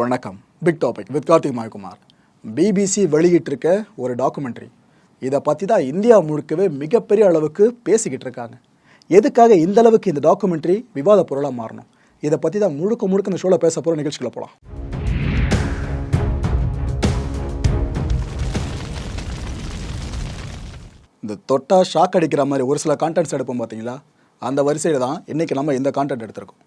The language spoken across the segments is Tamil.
வணக்கம். Big topic with Karthik Mayakumar. BBC வெளியிட்டிருக்க ஒரு டாக்குமெண்ட்ரி இதை பற்றி தான் இந்தியா முழுக்கவே மிகப்பெரிய அளவுக்கு பேசிக்கிட்டு இருக்காங்க. எதுக்காக இந்த அளவுக்கு இந்த டாக்குமெண்ட்ரி விவாத பொருளாக மாறணும்? இதை பற்றி தான் முழுக்க முழுக்க இந்த ஷோவில் பேச போகிற நிகழ்ச்சிகளை போகலாம் இந்த தொட்டா ஷாக் அடிக்கிற மாதிரி ஒரு சில கான்டென்ட்ஸ் எடுப்போம் பார்த்தீங்களா அந்த வரிசையில் தான் இன்றைக்கி நம்ம இந்த கான்டென்ட் எடுத்திருக்கோம்.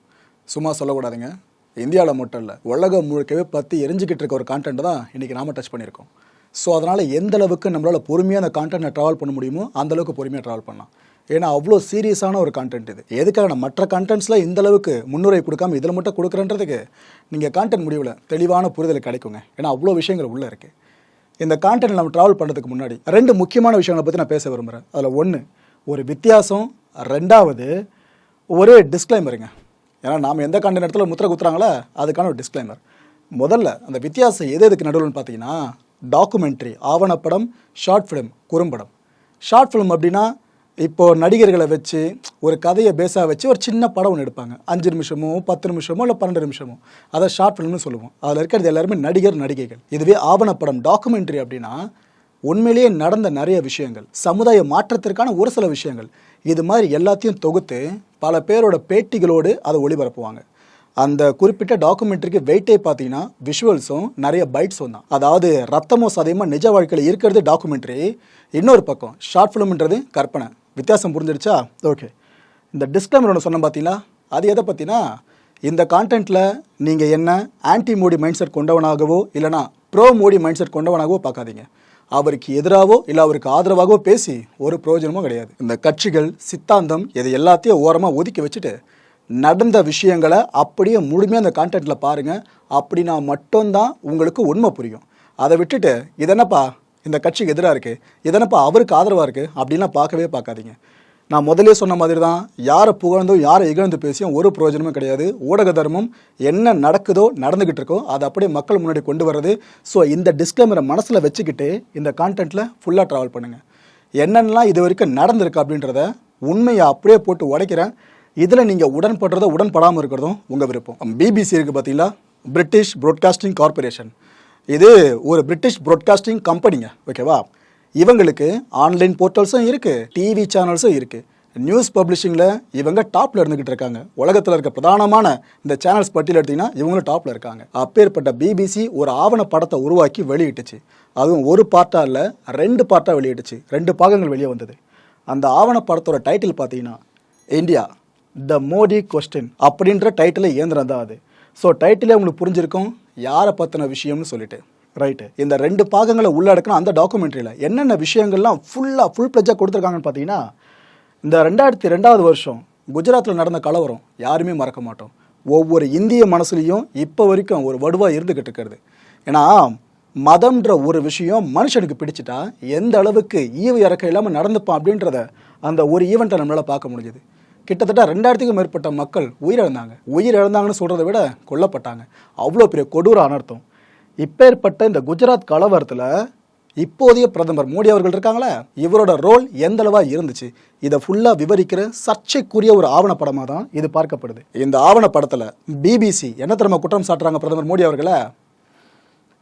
சும்மா சொல்லக்கூடாதுங்க. இந்தியாவில் மட்டும் இல்லை உலகம் முழுக்கவே பற்றி எரிஞ்சிக்கிட்டு இருக்க ஒரு கான்டென்ட் தான் இன்றைக்கி நாம டச் பண்ணியிருக்கோம். ஸோ அதனால் எந்த அளவுக்கு நம்மளால் பொறுமையாக அந்த கான்டென்ட்டை ட்ராவல் பண்ண முடியுமோ அந்தளவுக்கு பொறுமையாக ட்ராவல் பண்ணலாம். ஏன்னா அவ்வளோ சீரியஸான ஒரு கான்டென்ட் இது. எதுக்காக நான் மற்ற கான்டென்ட்ஸில் இந்த அளவுக்கு முன்னுரை கொடுக்காம இதில் மட்டும் கொடுக்குறன்றதுக்கு நீங்கள் கான்டென்ட் முடிவில் தெளிவான புரிதல் கிடைக்குங்க. ஏன்னா அவ்வளோ விஷயங்கள் உள்ளே இருக்குது இந்த கான்டென்ட் நம்ம ட்ராவல் பண்ணுறதுக்கு முன்னாடி ரெண்டு முக்கியமான விஷயங்களை பற்றி நான் பேச விரும்புகிறேன் அதில் ஒன்று ஒரு வித்தியாசம் ரெண்டாவது ஒரே டிஸ்க்ளைமருங்க ஏன்னா நாம் எந்த கான்டென்ட் இடத்துல முத்திரை குத்துறாங்களோ அதுக்கான ஒரு டிஸ்க்ளைமர் முதல்ல அந்த வித்தியாசம் எது எதுக்கு நடுவில்னு பார்த்தீங்கன்னா டாக்குமெண்ட்ரி ஆவணப்படம் ஷார்ட் ஃபிலிம் குறும்படம் ஷார்ட் ஃபிலிம் அப்படின்னா இப்போ நடிகர்களை வச்சு ஒரு கதையை பேஸாக வச்சு ஒரு சின்ன படம் ஒன்று எடுப்பாங்க. அஞ்சு நிமிஷமோ பத்து நிமிஷமோ இல்லை பன்னெண்டு நிமிஷமோ. அதை ஷார்ட் ஃபிலிம்னு சொல்லுவோம். அதில் இருக்கிறது எல்லாருமே நடிகர் நடிகைகள். இதுவே ஆவணப்படம் டாக்குமெண்ட்ரி அப்படின்னா உண்மையிலேயே நடந்த நிறைய விஷயங்கள் சமுதாய மாற்றத்திற்கான ஒரு சில விஷயங்கள். இது மாதிரி எல்லாத்தையும் தொகுத்து பல பேரோட பேட்டிகளோடு அதை ஒளிபரப்புவாங்க. அந்த குறிப்பிட்ட டாக்குமெண்ட்ரிக்கு வெயிட்டே பார்த்தீங்கன்னா விஷுவல்ஸும் நிறைய பைட்ஸும் தான். அதாவது ரத்தமோ சதயமாக நிஜ வாழ்க்கையில் இருக்கிறது டாக்குமெண்ட்ரி இன்னொரு பக்கம் ஷார்ட் ஃபிலிம்ன்றது கற்பனை. வித்தியாசம் புரிஞ்சிடுச்சா ஓகே இந்த டிஸ்க்ளைமர் ஒன்று சொன்னேன் பார்த்தீங்களா? அது எதை பற்றினா இந்த கான்டென்ட்டில் நீங்கள் என்ன ஆன்டி மோடி மைண்ட் செட் கொண்டவனாகவோ இல்லைனா ப்ரோ மோடி மைண்ட் செட் கொண்டவனாகவோ பார்க்காதீங்க. அவருக்கு எதிராகவோ இல்லை அவருக்கு ஆதரவாகவோ பேசி ஒரு பிரயோஜனமும் கிடையாது. இந்த கட்சிகள் சித்தாந்தம் இதை எல்லாத்தையும் ஓரமாக ஒதுக்கி வச்சுட்டு நடந்த விஷயங்களை அப்படியே முழுமையாக அந்த கான்டென்ட்டில் பாருங்கள் அப்படின்னா மட்டும்தான் உங்களுக்கு உண்மை புரியும். அதை விட்டுட்டு இதென்னப்பா இந்த கட்சிக்கு எதிராக இருக்குது இதென்னப்பா அவருக்கு ஆதரவாக இருக்குது அப்படின்லாம் பார்க்கவே பார்க்காதீங்க. நான் முதலே சொன்ன மாதிரி தான் யாரை புகழ்ந்தும் யாரை இகழ்ந்து பேசியும் ஒரு பிரயோஜனமும் கிடையாது. ஊடக தர்மம் என்ன நடக்குதோ நடந்துக்கிட்டு இருக்கோ அதை அப்படியே மக்கள் முன்னாடி கொண்டு வர்றது. ஸோ இந்த டிஸ்க்ளைமரை மனசில் வச்சுக்கிட்டு இந்த கான்டென்ட்டில் ஃபுல்லாக ட்ராவல் பண்ணுங்கள் என்னென்னலாம் இது வரைக்கும் நடந்திருக்கு அப்படின்றத உண்மையை அப்படியே போட்டு உடைக்கிறேன். இதில் நீங்கள் உடன்படுறதோ உடன்படாமல் இருக்கிறதும் உங்கள் விருப்பம். பிபிசி இருக்குது பார்த்தீங்களா பிரிட்டிஷ் ப்ராட்காஸ்டிங் கார்பரேஷன் இது ஒரு பிரிட்டிஷ் ப்ராட்காஸ்டிங் கம்பெனிங்க ஓகேவா இவங்களுக்கு ஆன்லைன் போர்ட்டல்ஸும் இருக்குது டிவி சேனல்ஸும் இருக்குது நியூஸ் பப்ளிஷிங்கில் இவங்க டாப்பில் இருந்துக்கிட்டு இருக்காங்க. உலகத்தில் இருக்க பிரதானமான இந்த சேனல்ஸ் பட்டியல் எடுத்திங்கன்னா இவங்களும் டாப்பில் இருக்காங்க. அப்பேற்பட்ட பிபிசி ஒரு ஆவண படத்தை உருவாக்கி வெளியிட்டுச்சு. அதுவும் ஒரு பார்ட்டாக இல்லை ரெண்டு பார்ட்டாக வெளியிட்டுச்சு. ரெண்டு பாகங்கள் வெளியே வந்தது. அந்த ஆவண படத்தோட டைட்டில் பார்த்தீங்கன்னா இந்தியா த மோடி கொஸ்டின் அப்படின்ற டைட்டில் இயந்திரம் தான் அது. ஸோ டைட்டிலே உங்களுக்கு புரிஞ்சிருக்கும் யாரை பற்றின விஷயம்னு சொல்லிட்டு. ரைட்டு இந்த ரெண்டு பாகங்களை உள்ளடக்கணும் அந்த டாக்குமெண்ட்ரியில் என்னென்ன விஷயங்கள்லாம் ஃபுல்லாக ஃபுல் ப்ளஜாக கொடுத்துருக்காங்கன்னு பார்த்தீங்கன்னா இந்த ரெண்டாயிரத்தி ரெண்டாவது வருஷம் குஜராத்தில் நடந்த கலவரம் யாருமே மறக்க மாட்டோம். ஒவ்வொரு இந்திய மனசுலையும் இப்போ வரைக்கும் ஒரு வடுவாக இருந்துக்கிட்டு இருக்கிறது. ஏன்னா மதம்ன்ற ஒரு விஷயம் மனுஷனுக்கு பிடிச்சிட்டா எந்த அளவுக்கு ஈவு இறக்க இல்லாமல் நடந்துப்பான் அப்படின்றத அந்த ஒரு ஈவெண்ட்டை நம்மளால் பார்க்க முடிஞ்சுது. கிட்டத்தட்ட ரெண்டாயிரத்துக்கும் மேற்பட்ட மக்கள் உயிரிழந்தாங்க. உயிரிழந்தாங்கன்னு சொல்கிறத விட கொல்லப்பட்டாங்க. அவ்வளோ பெரிய கொடூர அனர்த்தம். இப்பேற்பட்ட இந்த குஜராத் கலவரத்தில் இப்போதைய பிரதமர் மோடி அவர்கள் இருக்காங்களே இவரோட ரோல் எந்த அளவா இருந்துச்சு? இதை ஃபுல்லாக விவரிக்கிற சர்ச்சைக்குரிய ஒரு ஆவணப்படமாக தான் இது பார்க்கப்படுது. இந்த ஆவணப்படத்தில் பிபிசி என்ன திறமை குற்றம் சாட்டுறாங்க பிரதமர் மோடி அவர்களை?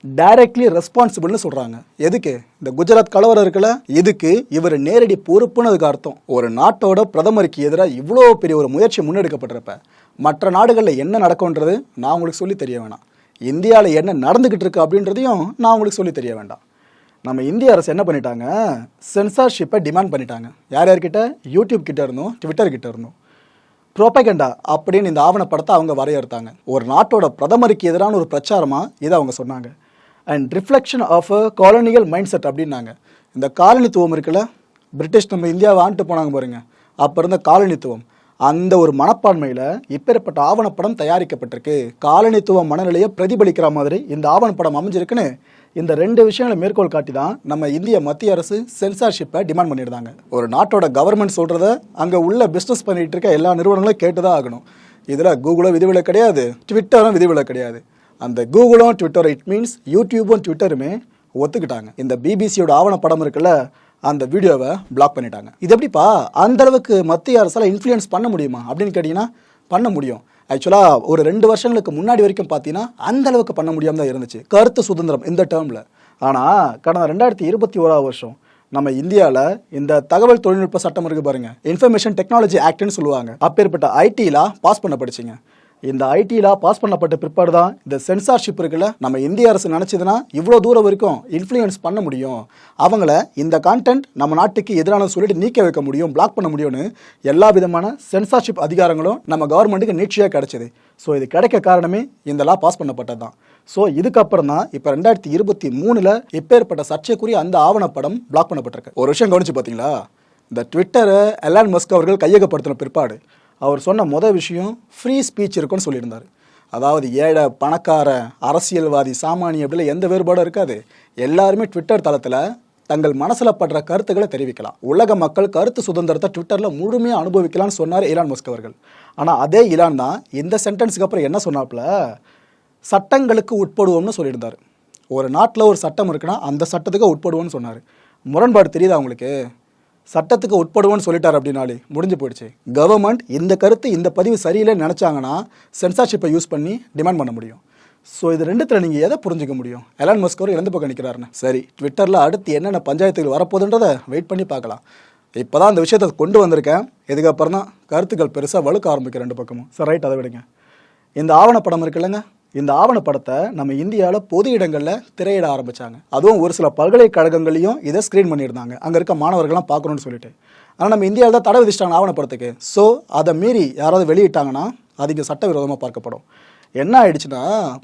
டைரக்ட்லி ரெஸ்பான்சிபிள்னு சொல்கிறாங்க எதுக்கு? இந்த குஜராத் கலவரம் இருக்குல்ல இதுக்கு இவர் நேரடி பொறுப்புன்னு அதுக்கு அர்த்தம். ஒரு நாட்டோட பிரதமருக்கு எதிராக இவ்வளோ பெரிய ஒரு முயற்சி முன்னெடுக்கப்பட்டிருப்ப மற்ற நாடுகளில் என்ன நடக்கும்ன்றது நான் உங்களுக்கு சொல்லி தெரிய வேணாம். இந்தியாவில் என்ன நடந்துக்கிட்டு இருக்கு அப்படின்றதையும் நான் உங்களுக்கு சொல்லி தெரிய வேண்டாம். நம்ம இந்திய அரசு என்ன பண்ணிட்டாங்க? சென்சார்ஷிப்பை டிமாண்ட் பண்ணிட்டாங்க. யார் யார்கிட்ட? யூடியூப் கிட்ட இருந்தோம் ட்விட்டர் கிட்ட இருந்தோம். ப்ரோபகண்டா அப்படின்னு இந்த ஆவணப்படத்தை அவங்க வரையறுத்தாங்க. ஒரு நாட்டோட பிரதமருக்கு எதிரான ஒரு பிரச்சாரமாக இதை அவங்க சொன்னாங்க. And reflection of a colonial mindset அப்படின்னாங்க. இந்த காலனித்துவம் இருக்குல்ல? பிரிட்டிஷ் நம்ம இந்தியாவை ஆண்டு போனாங்க பாருங்க. அப்போ இருந்த காலனித்துவம். அந்த ஒரு மனப்பான்மையில் இப்பேற்பட்ட ஆவணப்படம் தயாரிக்கப்பட்டிருக்கு. காலனித்துவ மனநிலையை பிரதிபலிக்கிற மாதிரி இந்த ஆவணப்படம் அமைஞ்சிருக்குன்னு இந்த ரெண்டு விஷயங்களை மேற்கோள் காட்டி தான் நம்ம இந்திய மத்திய அரசு சென்சார்ஷிப்பை டிமாண்ட் பண்ணியிருந்தாங்க. ஒரு நாட்டோட கவர்மெண்ட் சொல்கிறத அங்கே உள்ள பிஸ்னஸ் பண்ணிகிட்டு இருக்க எல்லா நிறுவனங்களும் கேட்டு தான் ஆகணும். இதில் கூகுளும் விதிவிலக்கு கிடையாது ட்விட்டரும் விதிவிலக்கு கிடையாது. அந்த கூகுளும் ட்விட்டரும் இட் மீன்ஸ் யூடியூபும் ட்விட்டருமே ஒத்துக்கிட்டாங்க. இந்த பிபிசியோட ஆவணப்படம் இருக்குல்ல அந்த வீடியோவை பிளாக் பண்ணிட்டாங்க. இது எப்படிப்பா? அந்த அளவுக்கு மத்திய அரசால் இன்ஃப்ளூயன்ஸ் பண்ண முடியுமா? அப்படின்னு கேட்டிங்கன்னா பண்ண முடியும். ஆக்சுவலாக ஒரு ரெண்டு வருஷங்களுக்கு முன்னாடி வரைக்கும் பார்த்தீங்கன்னா அந்த அளவுக்கு பண்ண முடியாம தான் இருந்துச்சு. கருத்து சுதந்திரம் இந்த டேர்மில் ஆனால் கடந்த ரெண்டாயிரத்தி இருபத்தி ஓராவது வருஷம் நம்ம இந்தியாவில் இந்த தகவல் தொழில்நுட்ப சட்டம் இருக்கு பாருங்க. இன்ஃபர்மேஷன் டெக்னாலஜி ஆக்ட்னு சொல்லுவாங்க. அப்பேற்பட்ட ஐடிலா பாஸ் பண்ண படிச்சிங்க. இந்த ஐடிலா பாஸ் பண்ணப்பட்ட பிற்பாடு தான் இந்த சென்சார்ஷிப் இருக்குல்ல? நம்ம இந்திய அரசு நினைச்சதுன்னா இவ்வளோ தூரம் வரைக்கும் இன்ஃப்ளூயன்ஸ் பண்ண முடியும். அவங்கள இந்த கான்டென்ட் நம்ம நாட்டுக்கு எதிரானது சொல்லிட்டு நீக்க வைக்க முடியும் பிளாக் பண்ண முடியும்னு எல்லா விதமான சென்சார்ஷிப் அதிகாரங்களும் நம்ம கவர்மெண்ட்டுக்கு நீட்சியாக கிடச்சிது. ஸோ இது கிடைக்க காரணமே இந்த லா பாஸ் பண்ணப்பட்டது தான் ஸோ இதுக்கப்புறம் தான் இப்போ ரெண்டாயிரத்தி இருபத்தி மூணில் இப்பேற்பட்ட சர்ச்சைக்குரிய அந்த ஆவணப்படம் பிளாக் பண்ணப்பட்டிருக்கு. ஒரு விஷயம் கவனிச்சு பார்த்தீங்களா இந்த ட்விட்டரை எலான் மஸ்க் அவர்கள் கையகப்படுத்தின பிற்பாடு. அவர் சொன்ன முதல் விஷயம் ஃப்ரீ ஸ்பீச் இருக்குன்னு சொல்லியிருந்தார். அதாவது ஏழை பணக்கார அரசியல்வாதி சாமானிய அப்படிலாம் எந்த வேறுபாடும் இருக்காது. எல்லாருமே ட்விட்டர் தளத்தில் தங்கள் மனசில் படுற கருத்துக்களை தெரிவிக்கலாம். உலக மக்கள் கருத்து சுதந்திரத்தை ட்விட்டரில் முழுமையாக அனுபவிக்கலாம்னு சொன்னார் இலான் மஸ்க் அவர்கள். ஆனால் அதே இலான் தான் இந்த சென்டென்ஸுக்கு அப்புறம் என்ன சொன்னாப்புல? சட்டங்களுக்கு உட்படுவோம்னு சொல்லியிருந்தார். ஒரு நாட்டில் ஒரு சட்டம் இருக்குன்னா அந்த சட்டத்துக்கு உட்படுவோம்னு சொன்னார். முரண்பாடு தெரியுதா உங்களுக்கு? சட்டத்துக்கு உட்படுவோன்னு சொல்லிட்டார் அப்படின்னாலே முடிஞ்சு போயிடுச்சு. கவர்மெண்ட் இந்த கருத்து இந்த பதிவு சரியில்லைன்னு நினச்சாங்கன்னா சென்சார்ஷிப்பை யூஸ் பண்ணி டிமாண்ட் பண்ண முடியும். ஸோ இது ரெண்டுத்தில் நீங்கள் எதை புரிஞ்சுக்க முடியும்? எலான் மஸ்க் அவர் இறந்து பக்கம் நிற்கிறாருன்னு சரி ட்விட்டரில் அடுத்து என்னென்ன பஞ்சாயத்துகள் வரப்போகுதுன்றதை வெயிட் பண்ணி பார்க்கலாம். இப்போ தான் அந்த விஷயத்தை கொண்டு வந்திருக்கேன். இதுக்கப்புறம் தான் கருத்துக்கள் பெருசாக வலுக்க ஆரம்பிக்கும் ரெண்டு பக்கமும். சரி ரைட் அதை விடுங்க. இந்த ஆவணப்படம் இருக்குல்லங்க இந்த ஆவணப்படத்தை நம்ம இந்தியாவில் பொது இடங்களில் திரையிட ஆரம்பித்தாங்க அதுவும் ஒரு சில பல்கலைக்கழகங்களையும் இதை ஸ்க்ரீன் பண்ணியிருந்தாங்க. அங்கே இருக்க மாணவர்கள்லாம் பார்க்கணும்னு சொல்லிட்டு. ஆனால் நம்ம இந்தியாவில் தான் தடை விதிச்சிட்டாங்க ஆவணப்படத்துக்கு ஸோ அதை மீறி யாராவது வெளியிட்டாங்கன்னா அது இங்கே சட்டவிரோதமாக பார்க்கப்படும். என்ன ஆயிடுச்சுன்னா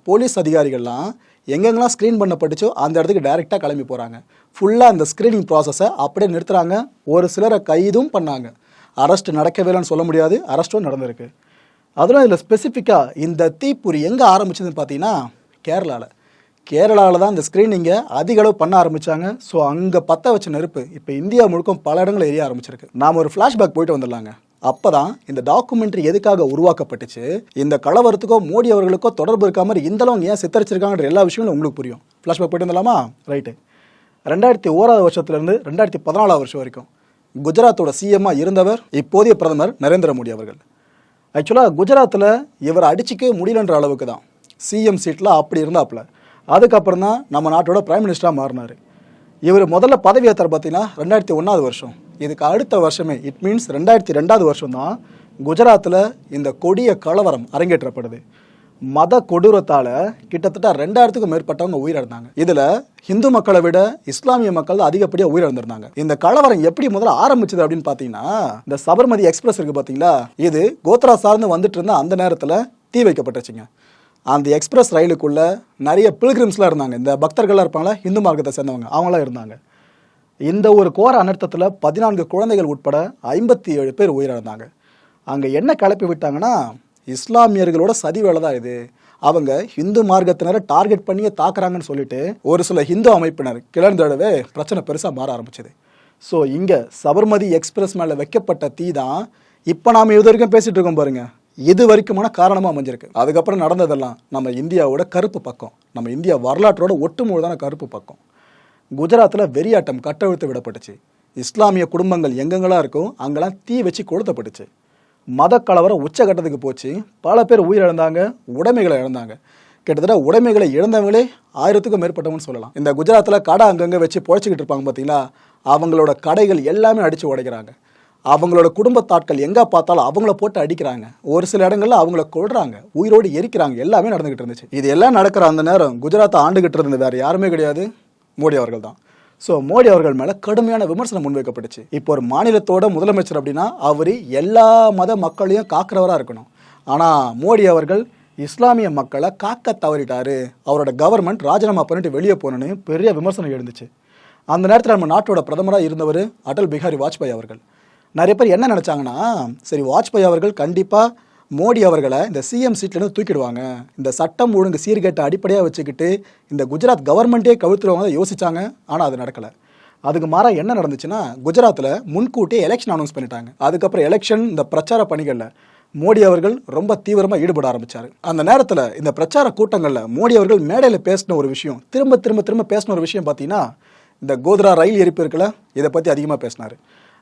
போலீஸ் அதிகாரிகள்லாம் எங்கெங்கெல்லாம் ஸ்க்ரீன் பண்ணப்பட்டுச்சோ அந்த இடத்துக்கு டைரெக்டாக கிளம்பி போகிறாங்க ஃபுல்லாக அந்த ஸ்க்ரீனிங் ப்ராசஸை அப்படியே நிறுத்துறாங்க. ஒரு சிலரை கைதும் பண்ணாங்க. அரெஸ்ட் இல்லைன்னு சொல்ல முடியாது. அரெஸ்ட்டும் நடந்திருக்கு. அதிலும் இதில் ஸ்பெசிஃபிக்காக இந்த தீப்பொறி எங்கே ஆரம்பிச்சதுன்னு பார்த்தீங்கன்னா கேரளாவில் கேரளாவில் தான் இந்த ஸ்க்ரீனிங்கை அதிக அளவு பண்ண ஆரம்பித்தாங்க ஸோ அங்கே பற்ற வச்ச நெருப்பு இப்போ இந்தியா முழுக்கும் பல இடங்கள் எரிய ஆரம்பிச்சிருக்கு. நாம் ஒரு ஃப்ளாஷ்பேக் போயிட்டு வந்துடலாங்க. அப்போ தான் இந்த டாக்குமெண்ட்ரி எதுக்காக உருவாக்கப்பட்டுச்சு இந்த கலவரத்துக்கோ மோடி அவர்களுக்கோ தொடர்பு இருக்காமல் இந்தளவு ஏன் சித்தரிச்சிருக்காங்கன்ற எல்லா விஷயங்களும் உங்களுக்கு புரியும். ஃப்ளாஷ்பேக் போயிட்டு வந்துடலாமா? ரைட்டு ரெண்டாயிரத்தி ஓராவது வருஷத்துலேருந்து ரெண்டாயிரத்தி பதினாலாவது வருஷம் வரைக்கும் குஜராத்தோட சிஎம்மாக இருந்தவர் இப்போதைய பிரதமர் நரேந்திர மோடி அவர்கள். ஆக்சுவலாக குஜராத்தில் இவர் அடிச்சிக்கவே முடியலன்ற அளவுக்கு தான். சிஎம் சீட்டில் அப்படி இருந்தாப்புல அதுக்கப்புறம் தான் நம்ம நாட்டோட பிரைம் மினிஸ்டராக மாறினார். இவர் முதல்ல பதவி ஏற்றார் பார்த்தீங்கன்னா ரெண்டாயிரத்தி ஒன்றாவது வருஷம். இதுக்கு அடுத்த வருஷமே இட் மீன்ஸ் ரெண்டாயிரத்தி ரெண்டாவது வருஷம் தான் குஜராத்தில் இந்த கொடிய கலவரம் அரங்கேற்றப்படுது. மத கொடூரத்தால் கிட்டத்தட்ட ரெண்டாயிரத்துக்கும் மேற்பட்டவங்க உயிரிழந்தாங்க. இதில் ஹிந்து மக்களை விட இஸ்லாமிய மக்கள் அதிகப்படியாக உயிரிழந்திருந்தாங்க. இந்த கலவரம் எப்படி முதல்ல ஆரம்பிச்சது அப்படின்னு பார்த்தீங்கன்னா இந்த சபர்மதி எக்ஸ்பிரஸ் இருக்கு பார்த்தீங்களா இது கோத்ரா சார்ந்து வந்துட்டு இருந்த அந்த நேரத்தில் தீ வைக்கப்பட்டுச்சுங்க. அந்த எக்ஸ்பிரஸ் ரயிலுக்குள்ள நிறைய பில்கிரிம்ஸ்லாம் இருந்தாங்க. இந்த பக்தர்கள்லாம் இருப்பாங்களா இந்து மார்க்கத்தை சேர்ந்தவங்க அவங்களாம் இருந்தாங்க. இந்த ஒரு கோர அனர்த்தத்தில் பதினான்கு குழந்தைகள் உட்பட ஐம்பத்தி ஏழு பேர் உயிரிழந்தாங்க. அங்கே என்ன கிளப்பி விட்டாங்கன்னா இஸ்லாமியர்களோட சதி வேலை தான் இது. அவங்க ஹிந்து மார்க்கத்தினரை டார்கெட் பண்ணியே தாக்குறாங்கன்னு சொல்லிட்டு ஒரு சில ஹிந்து அமைப்பினர் கிளர்ந்தடவே பிரச்சனை பெருசாக மாற ஆரம்பிச்சது. ஸோ இங்கே சபர்மதி எக்ஸ்பிரஸ் மேலே வைக்கப்பட்ட தீ தான் இப்போ நாம் இது வரைக்கும் பேசிகிட்டு இருக்கோம் பாருங்கள் இது வரைக்குமான காரணமாக அமைஞ்சிருக்கு. அதுக்கப்புறம் நடந்ததெல்லாம் நம்ம இந்தியாவோட கருப்பு பக்கம் நம்ம இந்தியா வரலாற்றோட ஒட்டுமுழுதான கருப்பு பக்கம். குஜராத்தில் வெறியாட்டம் கட்டவிழ்த்து விடப்பட்டுச்சு. இஸ்லாமிய குடும்பங்கள் எங்கெங்கெல்லாம் இருக்கோ அங்கெல்லாம் தீ வச்சு கொளுத்தப்பட்டுச்சு. மத கலவரம் உச்சகட்டத்துக்கு போச்சு. பல பேர் உயிரிழந்தாங்க உடைமைகளை இழந்தாங்க. கிட்டத்தட்ட உடைமைகளை இழந்தவங்களே ஆயிரத்துக்கும் மேற்பட்டவங்கன்னு சொல்லலாம். இந்த குஜராத்தில் கடை அங்கங்கே வச்சு பொழைச்சிக்கிட்டு இருப்பாங்க பார்த்தீங்களா அவங்களோட கடைகள் எல்லாமே அடித்து உடைக்கிறாங்க. அவங்களோட குடும்பத்தாட்கள் எங்கே பார்த்தாலும் அவங்கள போட்டு அடிக்கிறாங்க. ஒரு சில இடங்களில் அவங்கள கொள்றாங்க உயிரோடு எரிக்கிறாங்க. எல்லாமே நடந்துகிட்டு இருந்துச்சு. இது எல்லாம் நடக்கிற அந்த நேரம் குஜராத்தை ஆண்டுகிட்டு இருந்தது வேறு யாருமே கிடையாது. மோடி அவர்கள் தான் ஸோ மோடி அவர்கள் மேலே கடுமையான விமர்சனம் முன்வைக்கப்பட்டுச்சு. இப்போ ஒரு மாநிலத்தோட முதலமைச்சர் அப்படின்னா அவர் எல்லா மத மக்களையும் காக்கிறவராக இருக்கணும். ஆனால் மோடி அவர்கள் இஸ்லாமிய மக்களை காக்க தவறிட்டாரு. அவரோட கவர்மெண்ட் ராஜினாமா பண்ணிட்டு வெளியே போனோன்னு பெரிய விமர்சனம் எழுந்துச்சு. அந்த நேரத்தில் நம்ம நாட்டோட பிரதமராக இருந்தவர் அடல் பிஹாரி வாஜ்பாய் அவர்கள். நிறைய பேர் என்ன நினச்சாங்கன்னா சரி வாஜ்பாய் அவர்கள் கண்டிப்பாக மோடி அவர்களை இந்த சிஎம் சீட்லேருந்து தூக்கிடுவாங்க. இந்த சட்டம் ஒழுங்கு சீர்கேட்டை அடிப்படையாக வச்சுக்கிட்டு இந்த குஜராத் கவர்மெண்ட்டே கவிழ்த்துருவாங்க தான் யோசிச்சாங்க. ஆனால் அது நடக்கலை. அதுக்கு மாற என்ன நடந்துச்சுன்னா குஜராத்தில் முன்கூட்டியே எலெக்ஷன் அனௌன்ஸ் பண்ணிட்டாங்க. அதுக்கப்புறம் எலெக்ஷன் இந்த பிரச்சார பணிகளில் மோடி அவர்கள் ரொம்ப தீவிரமாக ஈடுபட ஆரம்பிச்சார். அந்த நேரத்தில் இந்த பிரச்சார கூட்டங்களில் மோடி அவர்கள் மேடையில் பேசின ஒரு விஷயம் திரும்ப திரும்ப திரும்ப பேசின ஒரு விஷயம் பார்த்தீங்கன்னா இந்த கோத்ரா ரயில் எரிப்பு இருக்குல்ல இதை பற்றி அதிகமாக பேசினார்.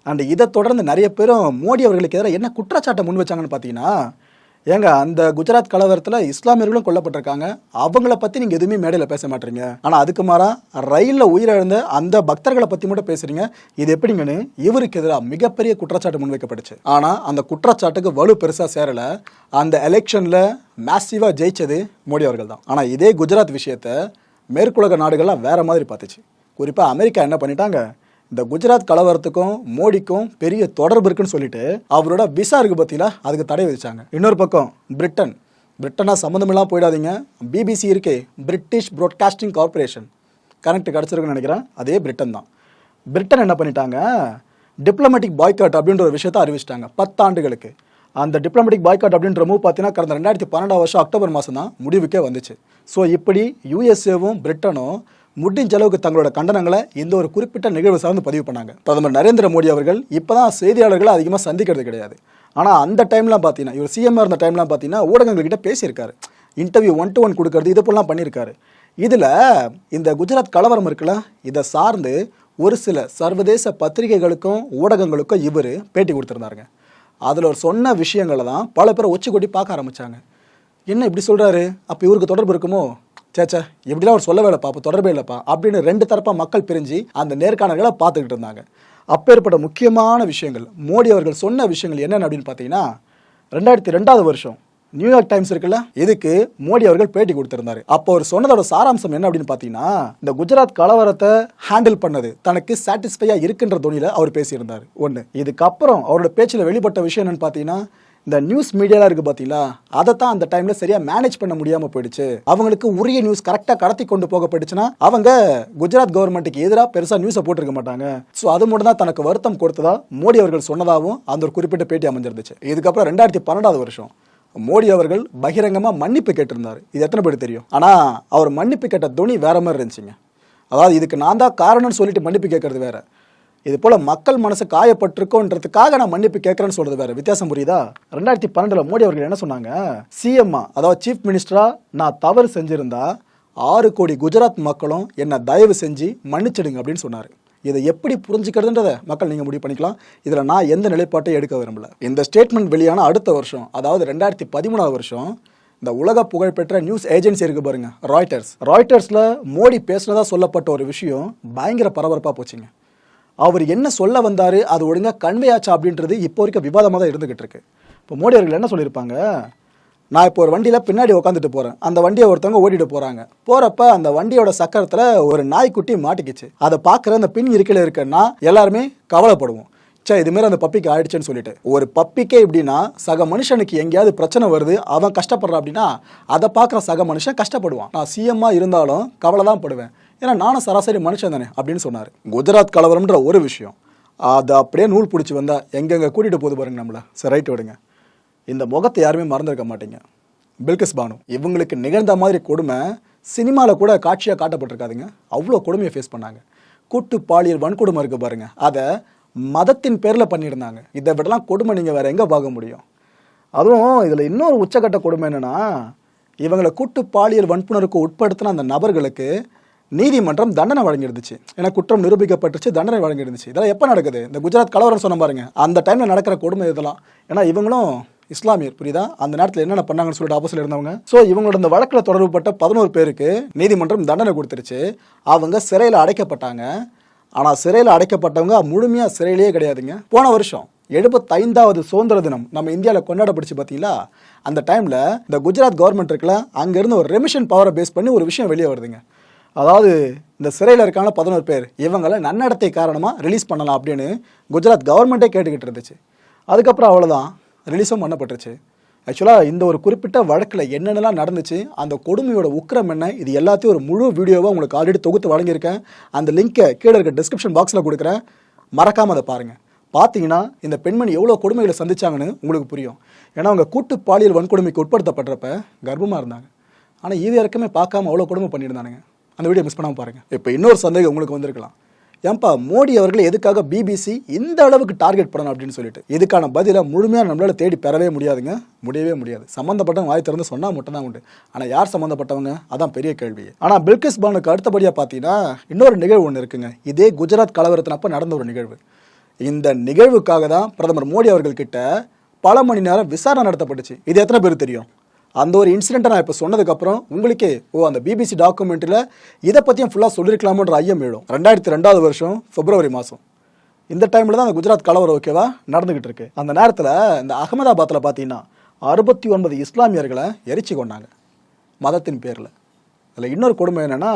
அண்ட் இதை தொடர்ந்து நிறைய பேரும் மோடி அவர்களுக்கு எதிராக என்ன குற்றச்சாட்டை முன் வச்சாங்கன்னு பார்த்தீங்கன்னா ஏங்க அந்த குஜராத் கலவரத்தில் இஸ்லாமியர்களும் கொல்லப்பட்டிருக்காங்க. அவங்கள பற்றி நீங்கள் எதுவுமே மேடையில் பேச மாட்டீங்க. ஆனால் அதுக்கு மாறா ரயிலில் உயிரிழந்த அந்த பக்தர்களை பற்றி மட்டும் பேசுறீங்க. இது எப்படிங்கன்னு இவருக்கு எதிராக மிகப்பெரிய குற்றச்சாட்டு முன்வைக்கப்பட்டுச்சு ஆனால் அந்த குற்றச்சாட்டுக்கு வலு பெருசாக சேரலை. அந்த எலெக்ஷனில் மேசிவாக ஜெயிச்சது மோடி அவர்கள் தான். ஆனால் இதே குஜராத் விஷயத்தை மேற்குலக நாடுகள்லாம் வேறு மாதிரி பார்த்துச்சு. குறிப்பாக அமெரிக்கா என்ன பண்ணிட்டாங்க? இந்த குஜராத் கலவரத்துக்கும் மோடிக்கும் பெரிய தொடர்பு இருக்குன்னு சொல்லிட்டு அவரோட விசா இருக்கு பத்தியில அதுக்கு தடை விதிச்சாங்க. இன்னொரு பக்கம் பிரிட்டன். பிரிட்டனா சம்மந்தமெல்லாம் போயிடாதீங்க. பிபிசி இருக்கே பிரிட்டிஷ் ப்ராட்காஸ்டிங் கார்ப்பரேஷன் கனெக்ட் கிடச்சிருக்குன்னு நினைக்கிறேன். அதே பிரிட்டன் தான். பிரிட்டன் என்ன பண்ணிட்டாங்க? டிப்ளமேட்டிக் பாய்காட் அப்படின்ற ஒரு விஷயத்தை அறிவிச்சிட்டாங்க. பத்தாண்டுகளுக்கு அந்த டிப்ளமேட்டிக் பாய்காட் அப்படின்ற மூவ் பார்த்தீங்கன்னா கடந்த ரெண்டாயிரத்தி பன்னெண்டாம் வருஷம் அக்டோபர் மாதம் தான் முடிவுக்கே வந்துச்சு. ஸோ இப்படி யூஎஸ்ஏவும் பிரிட்டனும் முடிஞ்ச அளவுக்கு தங்களோட கண்டனங்களை இந்த ஒரு குறிப்பிட்ட நிகழ்வு சார்ந்து பதிவு பண்ணாங்க. பிரதமர் நரேந்திர மோடி அவர்கள் இப்போ தான் செய்தியாளர்களை அதிகமாக சந்திக்கிறது கிடையாது. ஆனால் அந்த டைம்லாம் பார்த்தீங்கன்னா இவர் சிஎம்ஆர் இருந்த டைம்லாம் பார்த்தீங்கன்னா ஊடகங்கள்கிட்ட பேசியிருக்காரு. இன்டர்வியூ ஒன் டு ஒன் கொடுக்கறது இது போலாம் பண்ணியிருக்காரு. இதில் இந்த குஜராத் கலவரம் இருக்குல்ல இதை சார்ந்து ஒரு சில சர்வதேச பத்திரிகைகளுக்கும் ஊடகங்களுக்கும் இவர் பேட்டி கொடுத்துருந்தாருங்க. அதில் ஒரு சொன்ன விஷயங்களை தான் பல பேரை ஒச்சு கொட்டி பார்க்க ஆரம்பித்தாங்க என்ன இப்படி சொல்கிறாரு அப்போ இவருக்கு தொடர்பு இருக்குமோ? சேச்சா இப்படிலாம் அவர் சொல்ல வேலைப்பா அப்போ தொடர்பே இல்லைப்பா அப்படின்னு ரெண்டு தரப்பாக மக்கள் பிரிஞ்சு அந்த நேர்காணல்களை பார்த்துக்கிட்டு இருந்தாங்க. அப்பேற்பட்ட முக்கியமான விஷயங்கள் மோடி அவர்கள் சொன்ன விஷயங்கள் என்னென்ன அப்படின்னு பார்த்தீங்கன்னா ரெண்டாயிரத்தி ரெண்டாவது வருஷம் நியூயார்க் டைம்ஸ் இருக்குல்ல இதுக்கு மோடி அவர்கள் பேட்டி கொடுத்திருந்தாரு. அப்போ அவர் சொன்னதோட சாராம்சம் என்ன அப்படின்னு பார்த்தீங்கன்னா இந்த குஜராத் கலவரத்தை ஹேண்டில் பண்ணது தனக்கு சாட்டிஸ்ஃபையாக இருக்குன்ற துணியில் அவர் பேசியிருந்தார். ஒன்று இதுக்கப்புறம் அவரோட பேச்சில் வெளிப்பட்ட விஷயம் என்னன்னு பார்த்தீங்கன்னா இந்த நியூஸ் மீடியாலாம் இருக்கு பார்த்தீங்களா அதை தான் அந்த டைம்ல சரியாக மேனேஜ் பண்ண முடியாமல் போயிடுச்சு. அவங்களுக்கு உரிய நியூஸ் கரெக்டாக கடத்தி கொண்டு போக போயிடுச்சுன்னா அவங்க குஜராத் கவர்மெண்ட்டுக்கு எதிராக பெருசாக நியூஸை போட்டிருக்க மாட்டாங்க. ஸோ அது மட்டும் தான் தனக்கு வருத்தம் கொடுத்ததா மோடி அவர்கள் சொன்னதாகவும் அந்த ஒரு குறிப்பிட்ட பேட்டி அமைஞ்சிருந்துச்சு. இதுக்கப்புறம் ரெண்டாயிரத்தி பன்னெண்டாவது வருஷம் மோடி அவர்கள் பகிரங்கமாக மன்னிப்பு கேட்டிருந்தார். இது எத்தனை பேர் தெரியும்? ஆனால் அவர் மன்னிப்பு கேட்ட துணி வேற மாதிரி இருந்துச்சுங்க. அதாவது இதுக்கு நான் தான் காரணம்னு சொல்லிட்டு மன்னிப்பு கேட்கறது வேற. இது போல மக்கள் மனசு காயப்பட்டிருக்கோன்றதுக்காக நான் மன்னிப்பு கேட்கறேன்னு சொல்றது வேற. வித்தியாசம் புரியுதா? ரெண்டாயிரத்தி பன்னெண்டுல மோடி அவர்கள் என்ன சொன்னாங்க? சிஎம்மா அதாவது சீஃப் மினிஸ்டரா நான் தவறு செஞ்சிருந்தா ஆறு கோடி குஜராத் மக்களும் என்னை தயவு செஞ்சு மன்னிச்சிடுங்க அப்படின்னு சொன்னார். இதை எப்படி புரிஞ்சுக்கிறதுன்றதை மக்கள் நீங்கள் முடிவு பண்ணிக்கலாம். இதில் நான் எந்த நிலைப்பாட்டையும் எடுக்க விரும்பல. இந்த ஸ்டேட்மெண்ட் வெளியான அடுத்த வருஷம் அதாவது ரெண்டாயிரத்தி பதிமூணாவது வருஷம் இந்த உலக புகழ்பெற்ற நியூஸ் ஏஜென்சி இருக்கு பாருங்க ராய்டர்ஸ் ராய்டர்ஸில் மோடி பேசுனதாக சொல்லப்பட்ட ஒரு விஷயம் பயங்கர பரபரப்பாக போச்சுங்க. அவர் என்ன சொல்ல வந்தாரு அது ஒழுங்காக கன்வே ஆச்சா அப்படின்றது இப்போ வரைக்கும் விவாதமாக தான் இருந்துகிட்டு இருக்கு. இப்போ மோடி அவர்கள் என்ன சொல்லியிருப்பாங்க? நான் இப்போ ஒரு வண்டியில் பின்னாடி உட்காந்துட்டு போகிறேன் அந்த வண்டியை ஒருத்தவங்க ஓட்டிட்டு போகிறாங்க போகிறப்ப அந்த வண்டியோட சக்கரத்தில் ஒரு நாய்க்குட்டி மாட்டிக்கிச்சு. அதை பார்க்குற அந்த பின் இருக்கையில் இருக்குன்னா எல்லாருமே கவலைப்படுவோம். சே இதுமாரி அந்த பப்பிக்கு ஆயிடுச்சுன்னு சொல்லிட்டு. ஒரு பப்பிக்கே எப்படின்னா சக மனுஷனுக்கு எங்கேயாவது பிரச்சனை வருது அவன் கஷ்டப்படுறான் அப்படின்னா அதை பார்க்குற சக மனுஷன் கஷ்டப்படுவான். நான் சிஎம்மா இருந்தாலும் கவலை தான் படுவேன். ஏன்னா நானும் சராசரி மனுஷன் தானே அப்படின்னு சொன்னார். குஜராத் கலவரம்ன்ற ஒரு விஷயம். அதை அப்படியே நூல் பிடிச்சி வந்தால் எங்கெங்கே கூட்டிகிட்டு போகுது பாருங்க நம்மள. சரி ரைட்டு விடுங்க. இந்த முகத்தை யாருமே மறந்துருக்க மாட்டீங்க. பில்கஸ் பானு இவங்களுக்கு நிகழ்ந்த மாதிரி கொடுமை சினிமாவில் கூட காட்சியாக காட்டப்பட்டிருக்காதுங்க. அவ்வளோ கொடுமையை ஃபேஸ் பண்ணாங்க. கூட்டு பாலியல் வன்கொடுமை இருக்குது பாருங்கள் அதை மதத்தின் பேரில் பண்ணியிருந்தாங்க. இதை விடலாம் கொடுமை நீங்கள் வேறு எங்கே பார்க்க முடியும்? அதுவும் இதில் இன்னொரு உச்சக்கட்ட கொடுமை என்னென்னா இவங்களை கூட்டு பாலியல் வன்புணருக்கு உட்படுத்தின அந்த நபர்களுக்கு நீதிமன்றம் தண்டனை வழங்கியிருந்துச்சு. ஏன்னா குற்றம் நிரூபிக்கப்பட்டுச்சு தண்டனை வழங்கியிருந்துச்சு. இதெல்லாம் எப்போ நடக்குது? இந்த குஜராத் கலவரம் சொன்ன பாருங்க. அந்த டைமில் நடக்கிற கொடுமை இதெல்லாம். ஏன்னா இவங்களும் இஸ்லாமியர் புரியுதா? அந்த நேரத்தில் என்னென்ன பண்ணாங்கன்னு சொல்லிட்டு ஆப்போசில் இருந்தவங்க. ஸோ இவங்களோட இந்த வழக்கில் தொடர்புபட்ட பதினோரு பேருக்கு நீதிமன்றம் தண்டனை கொடுத்துருச்சு. அவங்க சிறையில் அடைக்கப்பட்டாங்க. ஆனால் சிறையில் அடைக்கப்பட்டவங்க முழுமையாக சிறையிலேயே கிடையாதுங்க. போன வருஷம் எழுபத்தைந்தாவது சுதந்திர தினம் நம்ம இந்தியாவில் கொண்டாடப்படுச்சு பார்த்தீங்களா அந்த டைமில் இந்த குஜராத் கவர்மெண்ட் இருக்குல்ல அங்கேருந்து ஒரு ரெமிஷன் பவரை பேஸ் பண்ணி ஒரு விஷயம் வெளியே வருதுங்க. அதாவது இந்த சிறையில் இருக்கான பதினோரு பேர் இவங்களை நன்னடத்தை காரணமாக ரிலீஸ் பண்ணலாம் அப்படின்னு குஜராத் கவர்மெண்ட்டே கேட்டுக்கிட்டு இருந்துச்சு. அதுக்கப்புறம் அவ்வளோதான் ரிலீஸும் பண்ணப்பட்டுருச்சு. ஆக்சுவலாக இந்த ஒரு குறிப்பிட்ட வழக்கில் என்னென்னலாம் நடந்துச்சு அந்த கொடுமையோட உக்கரம் என்ன இது எல்லாத்தையும் ஒரு முழு வீடியோவாக உங்களுக்கு ஆல்ரெடி தொகுத்து வழங்கியிருக்கேன். அந்த லிங்க்கை கீழே இருக்க டிஸ்கிரிப்ஷன் பாக்ஸில் கொடுக்குறேன். மறக்காமல் அதை பாருங்கள் பார்த்தீங்கன்னா இந்த பெண்மணி எவ்வளோ கொடுமைகளை சந்திச்சாங்கன்னு உங்களுக்கு புரியும். ஏன்னா அவங்க கூட்டு பாலியல் வன்கொடுமைக்கு உட்படுத்தப்படுறப்ப கர்ப்பமாக இருந்தாங்க. ஆனால் இது இறக்குமே பார்க்காம அவ்வளோ கொடுமை பண்ணியிருந்தானுங்க. அந்த வீடியோ மிஸ் பண்ணாமல் பாருங்கள் இப்போ இன்னொரு சந்தேகம் உங்களுக்கு வந்திருக்கலாம். ஏன்பா மோடி அவர்களை எதுக்காக பிபிசி இந்த அளவுக்கு டார்கெட் பண்ணணும் அப்படின்னு சொல்லிட்டு? இதுக்கான பதிலை முழுமையாக நம்மளால் தேடி பெறவே முடியாதுங்க. முடியவே முடியாது. சம்மந்தப்பட்டவங்க வாய் திறந்து சொன்னால் மட்டும் தான் உண்டு. ஆனால் யார் சம்மந்தப்பட்டவங்க அதான் பெரிய கேள்வி. ஆனால் பில்கிஸ் பானுக்கு அடுத்தபடியாக பார்த்தீங்கன்னா இன்னொரு நிகழ்வு ஒன்று இருக்குங்க. இதே குஜராத் கலவரத்தினப்போ நடந்த ஒரு நிகழ்வு. இந்த நிகழ்வுக்காக தான் பிரதமர் மோடி அவர்கள்கிட்ட பல மணி நேரம் விசாரணை நடத்தப்பட்டுச்சு. இது எத்தனை பேர் தெரியும்? அந்த ஒரு இன்சிடெண்ட்டை நான் இப்போ சொன்னதுக்கப்புறம் உங்களுக்கே ஓ அந்த பிபிசி டாக்குமெண்ட்டில் இதை பற்றியும் ஃபுல்லாக சொல்லியிருக்கலாமன்ற ஐயம் எழும். ரெண்டாயிரத்தி ரெண்டாவது வருஷம் பிப்ரவரி மாதம் இந்த டைமில் தான் அந்த குஜராத் கலவரம் ஓகேவா நடந்துக்கிட்டு இருக்கு. அந்த நேரத்தில் இந்த அகமதாபாத்தில் பார்த்தீங்கன்னா அறுபத்தி ஒன்பது இஸ்லாமியர்களை எரிச்சு கொண்டாங்க மதத்தின் பேரில். அதில் இன்னொரு கொடுமை என்னென்னா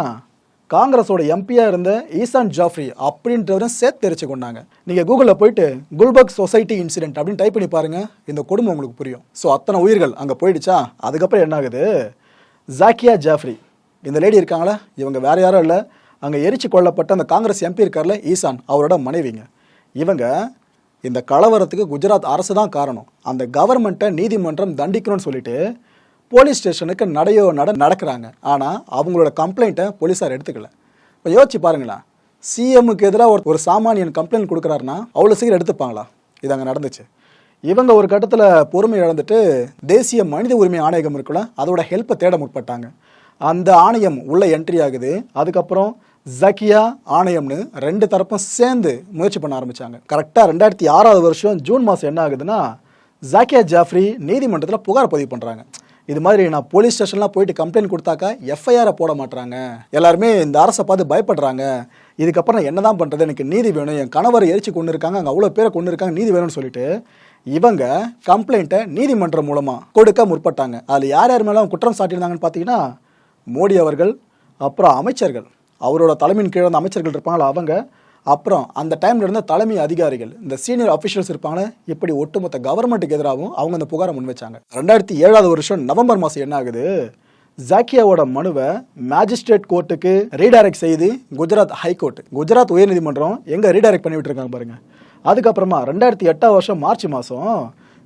காங்கிரஸோட எம்பியாக இருந்த ஈசான் ஜாஃப்ரி அப்படின்றவரும் சேர்த்து தெரிச்சு கொண்டாங்க. நீங்கள் கூகுளில் போயிட்டு குல்பர்க் சொசைட்டி இன்சிடென்ட் அப்படின்னு டைப் பண்ணி பாருங்கள் இந்த கொடுமை உங்களுக்கு புரியும். ஸோ அத்தனை உயிர்கள் அங்கே போயிடுச்சா? அதுக்கப்புறம் என்ன ஆகுது? ஜாக்கியா ஜாஃப்ரி. இந்த லேடி இருக்காங்களா? இவங்க வேறு யாரும் இல்லை. அங்கே எரிச்சு கொல்லப்பட்ட அந்த காங்கிரஸ் எம்பி இருக்கார்ல ஈசான் அவரோட மனைவிங்க. இவங்க இந்த கலவரத்துக்கு குஜராத் அரசு தான் காரணம். அந்த கவர்மெண்ட்டை நீதிமன்றம் தண்டிக்கணும்னு சொல்லிட்டு போலீஸ் ஸ்டேஷனுக்கு நடையோ நட நடக்கிறாங்க. ஆனால் அவங்களோட கம்ப்ளைண்ட்டை போலீஸார் எடுத்துக்கல. இப்போ யோசிச்சு பாருங்களேன் சிஎம்முக்கு எதிராக ஒரு ஒரு சாமானியன் கம்ப்ளைண்ட் கொடுக்குறாருன்னா அவ்வளோ சீக்கிரம் எடுத்துப்பாங்களா? இது அங்கே நடந்துச்சு. இவங்க ஒரு கட்டத்தில் பொறுமை இழந்துட்டு தேசிய மனித உரிமை ஆணையகம் இருக்குல்ல அதோட ஹெல்ப்பை தேட முற்பட்டாங்க. அந்த ஆணையம் உள்ளே என்ட்ரி ஆகுது. அதுக்கப்புறம் ஜக்கியா ஆணையம்னு ரெண்டு தரப்பும் சேர்ந்து முயற்சி பண்ண ஆரம்பித்தாங்க கரெக்டாக ரெண்டாயிரத்தி ஆறாவது வருஷம் ஜூன் மாதம் என்ன ஆகுதுன்னா ஜாக்கியா ஜாஃப்ரி நீதிமன்றத்தில் புகார் பதிவு பண்ணுறாங்க இது மாதிரி நான் போலீஸ் ஸ்டேஷன்லாம் போயிட்டு கம்ப்ளைண்ட் கொடுத்தாக்கா எஃப்ஐஆரை போட மாட்டாங்க எல்லாருமே இந்த அரசை பார்த்து பயப்படுறாங்க. இதுக்கப்புறம் நான் என்னதான் பண்ணுறது எனக்கு நீதி வேணும். என் கணவரை எரிச்சு கொண்டு இருக்காங்க. அங்கே அவ்வளோ பேரை கொண்டு இருக்காங்க. நீதி வேணும்னு சொல்லிட்டு இவங்க கம்ப்ளைண்ட்டை நீதிமன்றம் மூலமாக கொடுக்க முற்பட்டாங்க. அதில் யார் யார் மேலே குற்றம் சாட்டியிருந்தாங்கன்னு பார்த்தீங்கன்னா மோடி அவர்கள் அப்புறம் அமைச்சர்கள். அவரோட தலைமையின் கீழே அந்த அமைச்சர்கள் இருப்பாங்களா? அவங்க அப்புறம் அந்த டைமில் இருந்த தலைமை அதிகாரிகள் இந்த சீனியர் அஃபிஷியல்ஸ் இருப்பாங்க. இப்படி ஒட்டுமொத்த கவர்மெண்ட்டுக்கு எதிராகவும் அவங்க அந்த புகாரை முன் வச்சாங்க ரெண்டாயிரத்தி ஏழாவது வருஷம் நவம்பர் மாதம் என்ன ஆகுது? ஜாக்கியாவோட மனுவை மேஜிஸ்ட்ரேட் கோர்ட்டுக்கு ரீடைரக்ட் செய்து குஜராத் ஹைகோர்ட் குஜராத் உயர்நீதிமன்றம் எங்கே ரீடைரக்ட் பண்ணி விட்டுருக்காங்க பாருங்க. அதுக்கப்புறமா ரெண்டாயிரத்தி எட்டாவது வருஷம் மார்ச் மாதம்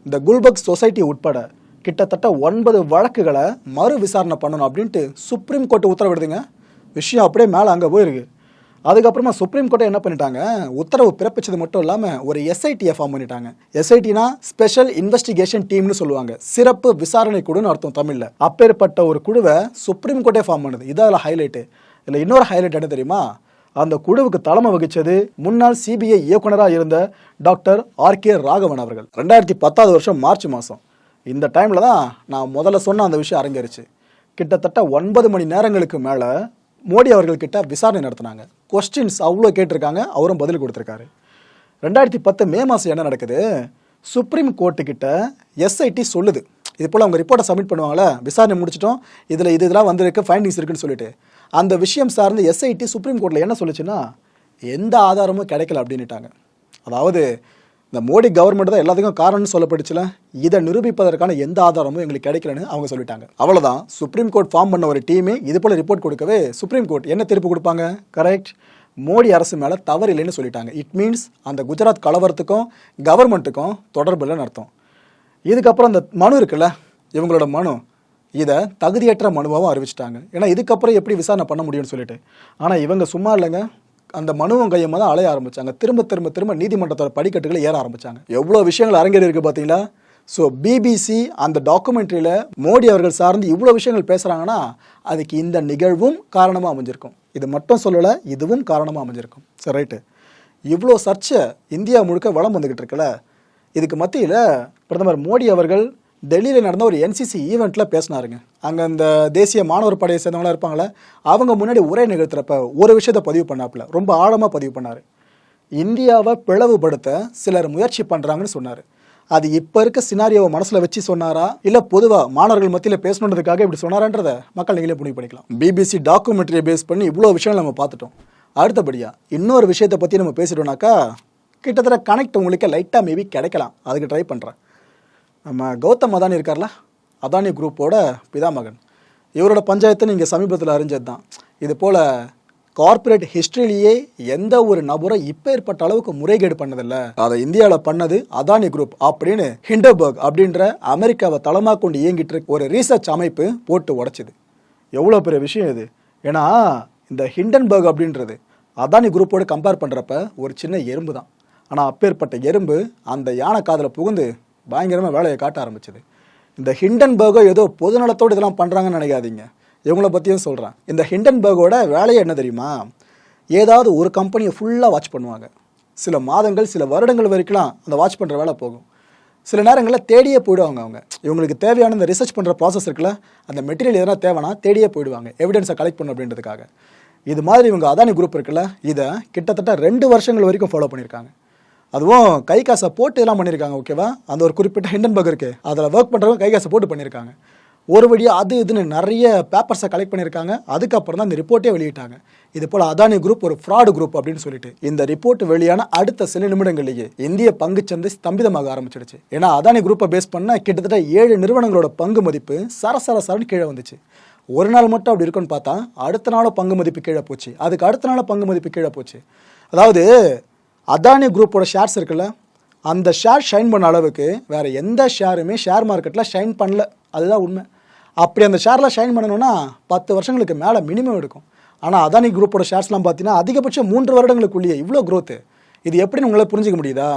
இந்த குல்பர்க் சொசைட்டி உட்பட கிட்டத்தட்ட ஒன்பது வழக்குகளை மறு விசாரணை பண்ணணும் அப்படின்ட்டு சுப்ரீம் கோர்ட் உத்தரவிடுதுங்க. விஷயம் அப்படியே மேலே அங்கே போயிருக்கு. அதுக்கப்புறமா சுப்ரீம் கோர்ட்டை என்ன பண்ணிட்டாங்க? உத்தரவு பிறப்பிச்சது மட்டும் இல்லாமல் ஒரு எஸ்ஐடியை ஃபார்ம் பண்ணிட்டாங்க. எஸ்ஐடினா ஸ்பெஷல் இன்வெஸ்டிகேஷன் டீம்னு சொல்லுவாங்க. சிறப்பு விசாரணை குழுன்னு அர்த்தம் தமிழில். அப்பேற்பட்ட ஒரு குழுவை சுப்ரீம் கோர்ட்டே ஃபார்ம் பண்ணுது. இதில் ஹைலைட்டு இதில் இன்னொரு ஹைலைட் என்ன தெரியுமா? அந்த குழுவுக்கு தலைமை வகிச்சது முன்னாள் சிபிஐ இயக்குனராக இருந்த டாக்டர் ஆர் கே ராகவன் அவர்கள். ரெண்டாயிரத்தி பத்தாவது வருஷம் மார்ச் மாதம் இந்த டைமில் தான் நான் முதல்ல சொன்ன அந்த விஷயம் அரங்கேறிச்சு. கிட்டத்தட்ட ஒன்பது மணி நேரங்களுக்கு மேலே மோடி அவர்கள்கிட்ட விசாரணை நடத்தினாங்க. கொஸ்டின்ஸ் அவ்வளோ கேட்டிருக்காங்க. அவரும் பதில் கொடுத்துருக்காரு. ரெண்டாயிரத்தி பத்து மே மாதம் என்ன நடக்குது? சுப்ரீம் கோர்ட்டுக்கிட்ட எஸ்ஐடி சொல்லுது. இது போல் அவங்க ரிப்போர்ட்டை சப்மிட் பண்ணுவாங்களே? விசாரணை முடிச்சிட்டோம். இதில் இது இதெல்லாம் வந்திருக்கு ஃபைண்டிங்ஸ் இருக்குன்னு சொல்லிட்டு. அந்த விஷயம் சார்ந்து எஸ்ஐடி சுப்ரீம் கோர்ட்டில் என்ன சொல்லுச்சுன்னா எந்த ஆதாரமும் கிடைக்கல அப்படின்னுட்டாங்க. அதாவது இந்த மோடி கவர்மெண்ட் தான் எல்லாத்துக்கும் காரணம்னு சொல்லப்பட்டுச்சுல இதை நிரூபிப்பதற்கான எந்த ஆதாரமும் எங்களுக்கு கிடைக்கலன்னு அவங்க சொல்லிட்டாங்க. அவ்வளோதான் சுப்ரீம் கோர்ட் ஃபார்ம் பண்ண ஒரு டீமே இது போல ரிப்போர்ட் கொடுக்கவே சுப்ரீம் கோர்ட் என்ன தீர்ப்பு கொடுப்பாங்க? கரெக்ட் மோடி அரசு மேலே தவறு இல்லைன்னு சொல்லிட்டாங்க. இட் மீன்ஸ் அந்த குஜராத் கலவரத்துக்கும் கவர்மெண்ட்டுக்கும் தொடர்பு இல்லைன்னு அர்த்தம். இதுக்கப்புறம் அந்த மனு இருக்குல்ல இவங்களோட மனு இதை தகுதியற்ற மனுவாகவும் அறிவிச்சிட்டாங்க. ஏன்னா இதுக்கப்புறம் எப்படி விசாரணை பண்ண முடியும்னு சொல்லிட்டு. ஆனால் இவங்க சும்மா இல்லைங்க. அந்த மனுவும் கையமாக தான் அலைய ஆரம்பித்தாங்க திரும்ப திரும்ப திரும்ப நீதிமன்றத்தோட படிக்கட்டுகளை ஏற ஆரம்பிச்சாங்க. எவ்வளோ விஷயங்கள் அரங்கேறி இருக்குது பார்த்தீங்களா? ஸோ பிபிசி அந்த டாக்குமெண்ட்ரியில் மோடி அவர்கள் சார்ந்து இவ்வளோ விஷயங்கள் பேசுகிறாங்கன்னா அதுக்கு இந்த நிகழ்வும் காரணமாக அமைஞ்சிருக்கும். இது மட்டும் சொல்லலை இதுவும் காரணமாக அமைஞ்சிருக்கும். சரி ரைட்டு இவ்வளோ சர்ச்சை இந்தியா முழுக்க வளம் வந்துக்கிட்டு இருக்குல்ல? இதுக்கு மத்தியில் பிரதமர் மோடி அவர்கள் டெல்லியில் நடந்த ஒரு என்சிசி ஈவெண்ட்டில் பேசினாருங்க. அங்கே அந்த தேசிய மாணவர் படையை சேர்ந்தவங்களாம் இருப்பாங்களே அவங்க முன்னாடி உரை நிகழ்த்துறப்ப ஒரு விஷயத்தை பதிவு பண்ணாப்புல. ரொம்ப ஆழமாக பதிவு பண்ணார். இந்தியாவை பிளவுபடுத்த சிலர் முயற்சி பண்ணுறாங்கன்னு சொன்னார். அது இப்போ இருக்க சினாரியோவை மனசில் வச்சு சொன்னாரா? இல்லை பொதுவாக மாணவர்கள் மத்தியில் பேசணுன்றதுக்காக இப்படி சொன்னாரான்றதை மக்கள் நீங்களே முடிவு பண்ணிக்கலாம். பிபிசி டாக்குமெண்ட்ரியை பேஸ் பண்ணி இவ்வளோ விஷயங்கள் நம்ம பார்த்துட்டோம். அடுத்தபடியாக இன்னொரு விஷயத்தை பற்றி நம்ம பேசிட்டோம்னாக்கா கிட்டத்தட்ட கனெக்ட் உங்களுக்கு லைட்டாக மேபி கிடைக்கலாம். அதுக்கு ட்ரை பண்ணுறேன் நம்ம கௌதம் அதானி இருக்கார்ல? அதானி குரூப்போட பிதாமகன். இவரோட பஞ்சாயத்தை நீங்கள் சமீபத்தில் அறிஞ்சது தான் இது போல் கார்ப்பரேட் ஹிஸ்ட்ரியிலேயே எந்த ஒரு நபரை இப்போ ஏற்பட்ட அளவுக்கு முறைகேடு பண்ணதில்ல. அதை இந்தியாவில் பண்ணது அதானி குரூப் அப்படின்னு ஹிண்டபர்க் அப்படின்ற அமெரிக்காவை தளமாக கொண்டு இயங்கிட்டு இருக்க ஒரு ரீசர்ச் அமைப்பு போட்டு உடச்சிது. எவ்வளோ பெரிய விஷயம் இது. ஏன்னா இந்த ஹிண்டன்பர்க் அப்படின்றது அதானி குரூப்போடு கம்பேர் பண்ணுறப்ப ஒரு சின்ன எறும்பு தான் ஆனால் அப்பேற்பட்ட எறும்பு அந்த யானை காதில் புகுந்து பயங்கரமாக வேலையை காட்ட ஆரம்பிச்சது. இந்த ஹிண்டன்பர்கோ ஏதோ பொதுநலத்தோடு இதெல்லாம் பண்ணுறாங்கன்னு நினைக்காதீங்க. இவங்கள பற்றியும் சொல்கிறேன் இந்த ஹிண்டன்பர்கோட வேலையை என்ன தெரியுமா? ஏதாவது ஒரு கம்பெனியை ஃபுல்லாக வாட்ச் பண்ணுவாங்க. சில மாதங்கள் சில வருடங்கள் வரைக்கும் அந்த வாட்ச் பண்ணுற வேலை போகும். சில நேரங்களில் தேடியே போயிடுவாங்க அவங்க. இவங்களுக்கு தேவையான இந்த ரிசர்ச் பண்ணுற ப்ராசஸ் இருக்குல்ல அந்த மெட்டீரியல் எதனா தேவைன்னா தேடியே போயிடுவாங்க எவிடன்ஸை கலெக்ட் பண்ணும் அப்படின்றதுக்காக. இது மாதிரி இவங்க அதானி குரூப் இருக்குல்ல இதை கிட்டத்தட்ட ரெண்டு வருஷங்கள் வரைக்கும் ஃபாலோ பண்ணியிருக்காங்க. அதுவும் கை காசை போட்டு எல்லாம் பண்ணியிருக்காங்க ஓகேவா? அந்த ஒரு குறிப்பிட்ட ஹிண்டன்பர்க் இருக்குது அதில் ஒர்க் பண்ணுறவங்க கை காசை போட்டு பண்ணியிருக்காங்க. ஒரு வழியாக அது இதுன்னு நிறைய பேப்பர்ஸை கலெக்ட் பண்ணியிருக்காங்க. அதுக்கப்புறம் தான் இந்த ரிப்போர்ட்டே வெளியிட்டாங்க. இது போல் அதானி குரூப் ஒரு ஃப்ராடு குரூப் அப்படின்னு சொல்லிட்டு இந்த ரிப்போர்ட் வெளியான அடுத்த சில நிமிடங்களிலேயே இந்திய பங்கு சந்தை ஸ்தம்பிதமாக ஆரம்பிச்சிடுச்சு. ஏன்னா அதானி குரூப்பை பேஸ் பண்ண கிட்டத்தட்ட ஏழு நிறுவனங்களோட பங்கு மதிப்பு சரசர சரன்னு கீழே வந்துச்சு. ஒரு நாள் மட்டும் அப்படி இருக்குன்னு பார்த்தா அடுத்த நாளும் பங்கு மதிப்பு கீழே போச்சு. அதுக்கு அடுத்த நாளும் பங்கு மதிப்பு கீழே போச்சு. அதாவது அதானி குரூப்போட ஷேர்ஸ் இருக்குல்ல அந்த ஷேர் ஷைன் பண்ண அளவுக்கு வேறு எந்த ஷேருமே ஷேர் மார்க்கெட்டில் ஷைன் பண்ணல. அதுதான் உண்மை. அப்படி அந்த ஷேரில் ஷைன் பண்ணணும்னா பத்து வருஷங்களுக்கு மேலே மினிமம் எடுக்கும். ஆனால் அதானி குரூப்போட ஷேர்ஸ்லாம் பார்த்தீங்கன்னா அதிகபட்சம் மூன்று வருடங்களுக்குள்ளேயே இவ்வளோ க்ரோத்து இது எப்படின்னு உங்களால் புரிஞ்சிக்க முடியுதா?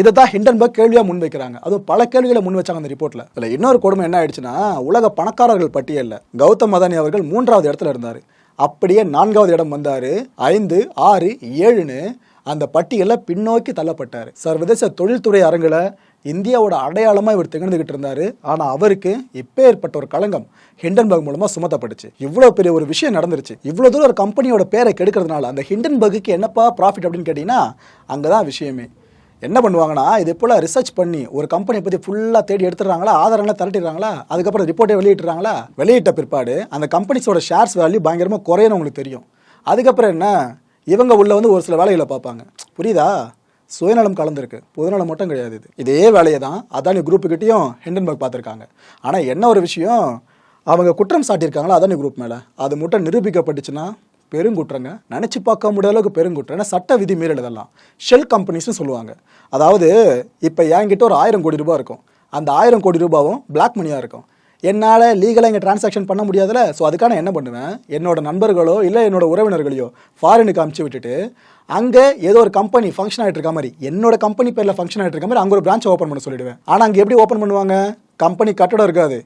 இதை தான் ஹிண்டன்பர்க் கேள்வியாக முன் வைக்கிறாங்க அதுவும் பல கேள்விகளை முன் வச்சாங்க அந்த ரிப்போர்ட்டில் இல்லை இன்னொரு கொடுமை என்ன ஆயிடுச்சுன்னா உலக பணக்காரர்கள் பட்டியலில் கௌதம் அதானி அவர்கள் மூன்றாவது இடத்துல இருந்தார். அப்படியே நான்காவது இடம் வந்தார். ஐந்து ஆறு ஏழுன்னு அந்த பட்டியலில் பின்னோக்கி தள்ளப்பட்டார். சர்வதேச தொழில்துறை அரங்கில் இந்தியாவோட அடையாளமாக இவர் திகழ்ந்துகிட்டு இருந்தார். ஆனால் அவருக்கு இப்போ ஏற்பட்ட ஒரு களங்கம் ஹிண்டன்பர்க் மூலமாக சுமத்தப்பட்டுச்சு. இவ்வளோ பெரிய ஒரு விஷயம் நடந்துருச்சு. இவ்வளோ தூரம் ஒரு கம்பெனியோட பேரை கெடுக்கிறதுனால அந்த ஹிண்டன்பர்க்கு என்னப்பா ப்ராஃபிட் அப்படின்னு கேட்டிங்கன்னா அங்கே தான் விஷயமே. என்ன பண்ணுவாங்கன்னா இது போல் ரிசர்ச் பண்ணி ஒரு கம்பெனியை பற்றி ஃபுல்லாக தேடி எடுத்துடுறாங்களா? ஆதாரங்களை திரட்டிடுறாங்களா? அதுக்கப்புறம் ரிப்போர்ட்டை வெளியிட்டுறாங்களா? வெளியிட்ட பிற்பாடு அந்த கம்பெனிஸோட ஷேர்ஸ் வேல்யூ பயங்கரமாக குறையணும் உங்களுக்கு தெரியும். அதுக்கப்புறம் என்ன? இவங்க உள்ள வந்து ஒரு சில வேலைகளை பார்ப்பாங்க. புரியுதா? சுயநலம் கலந்துருக்கு. பொதுநலம் மட்டும் கிடையாது இது. இதே வேலையை தான் அதானி குரூப்புக்கிட்டையும் ஹிண்டன்பர்க் பார்த்துருக்காங்க. ஆனால் என்ன ஒரு விஷயம்? அவங்க குற்றம் சாட்டியிருக்காங்களா அதானி குரூப் மேலே? அது மட்டும் நிரூபிக்கப்பட்டுச்சுன்னா பெருங்குற்றங்க. நினச்சி பார்க்க முடியாத அளவுக்கு பெருங்குற்றம். ஏன்னா சட்ட விதி மீறல் இதெல்லாம். ஷெல் கம்பெனிஸ்னு சொல்லுவாங்க. அதாவது இப்போ என்கிட்ட ஒரு ஆயிரம் கோடி ரூபாய் இருக்கும். அந்த ஆயிரம் கோடி ரூபாவும் பிளாக் மணியாக இருக்கும். என்னால் லீகலாக இங்கே டிரான்சாக்ஷன் பண்ண முடியாதுல்ல ஸோ அதுக்கான என்ன பண்ணுவேன்? என்னோட நண்பர்களோ இல்லை என்னோட உறவினர்களையோ ஃபாரினுக்கு அமுச்சு விட்டுட்டு அங்கே ஏதோ ஒரு கம்பெனி ஃபங்க்ஷன் ஆகிட்டு இருக்க மாதிரி என்னோட கம்பெனி பேரில் ஃபங்க்ஷன் ஆகிட்டு இருக்க மாதிரி அங்கே ஒரு பிரான்ச் ஓப்பன் பண்ண சொல்லிடுவேன். ஆனால் அங்கே எப்படி ஓப்பன் பண்ணுவாங்க? கம்பெனி கட்டடம் இருக்காது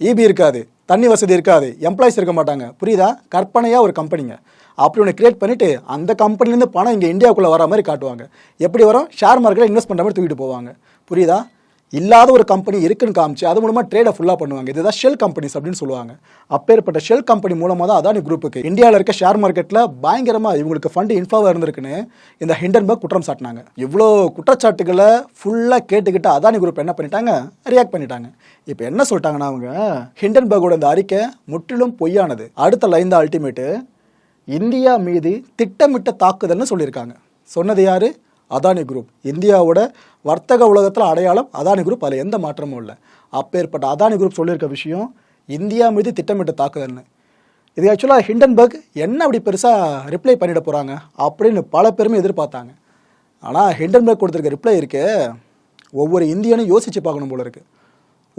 இபி இருக்காது தண்ணி வசதி இருக்காது எம்ப்ளாயிஸ் இருக்க மாட்டாங்க. புரியுதா? கற்பனையாக ஒரு கம்பெனிங்க அப்படி ஒன்று கிரியேட் பண்ணிவிட்டு அந்த கம்பெனிலேருந்து பணம் இங்கே இந்தியாவுக்குள்ளே வர மாதிரி காட்டுவாங்க. எப்படி வரும்? ஷேர் மார்க்கெட்டில் இன்வெஸ்ட் பண்ணுற மாதிரி தூக்கிட்டு போவாங்க. புரியுதா? இல்லாத ஒரு கம்பெனி இருக்குன்னு காமிச்சு அது மூலமாக ட்ரேடை ஃபுல்லாக பண்ணுவாங்க. இதுதான் ஷெல் கம்பெனிஸ் அப்படின்னு சொல்லுவாங்க. அப்பேற்பட்ட ஷெல் கம்பெனி மூலமாக தான் அதானி குரூப்புக்கு இந்தியாவில் இருக்க ஷேர் மார்க்கெட்டில் பயங்கரமாக இவங்களுக்கு ஃபண்டு இன்ஃபாவாக இருந்திருக்குன்னு இந்த ஹிண்டன்பர்க் குற்றம் சாட்டினாங்க. இவ்வளோ குற்றச்சாட்டுகளை ஃபுல்லாக கேட்டுக்கிட்டு அதானி குரூப் என்ன பண்ணிட்டாங்க? ரியாக்ட் பண்ணிட்டாங்க. இப்போ என்ன சொல்லிட்டாங்கன்னா அவங்க ஹிண்டன்பர்கோட இந்த அறிக்கை முற்றிலும் பொய்யானது. அடுத்த லைன் தான் அல்டிமேட்டு இந்தியா மீது திட்டமிட்ட தாக்குதல்னு சொல்லியிருக்காங்க. சொன்னது யாரு? அதானி குரூப். இந்தியாவோட வர்த்தக உலகத்தில் அடையாளம் அதானி குரூப். அதில் எந்த மாற்றமும் இல்லை. அப்பேற்பட்ட அதானி குரூப் சொல்லியிருக்க விஷயம் இந்தியா மீது திட்டமிட்ட தாக்குதல்னு. இது ஆக்சுவலாக ஹிண்டன்பர்க் என்ன அப்படி பெருசாக ரிப்ளை பண்ணிட போகிறாங்க அப்படின்னு பல பேருமே எதிர்பார்த்தாங்க. ஆனால் ஹிண்டன்பர்க் கொடுத்துருக்க ரிப்ளை இருக்கு ஒவ்வொரு இந்தியனும் யோசித்து பார்க்கணும் போல இருக்குது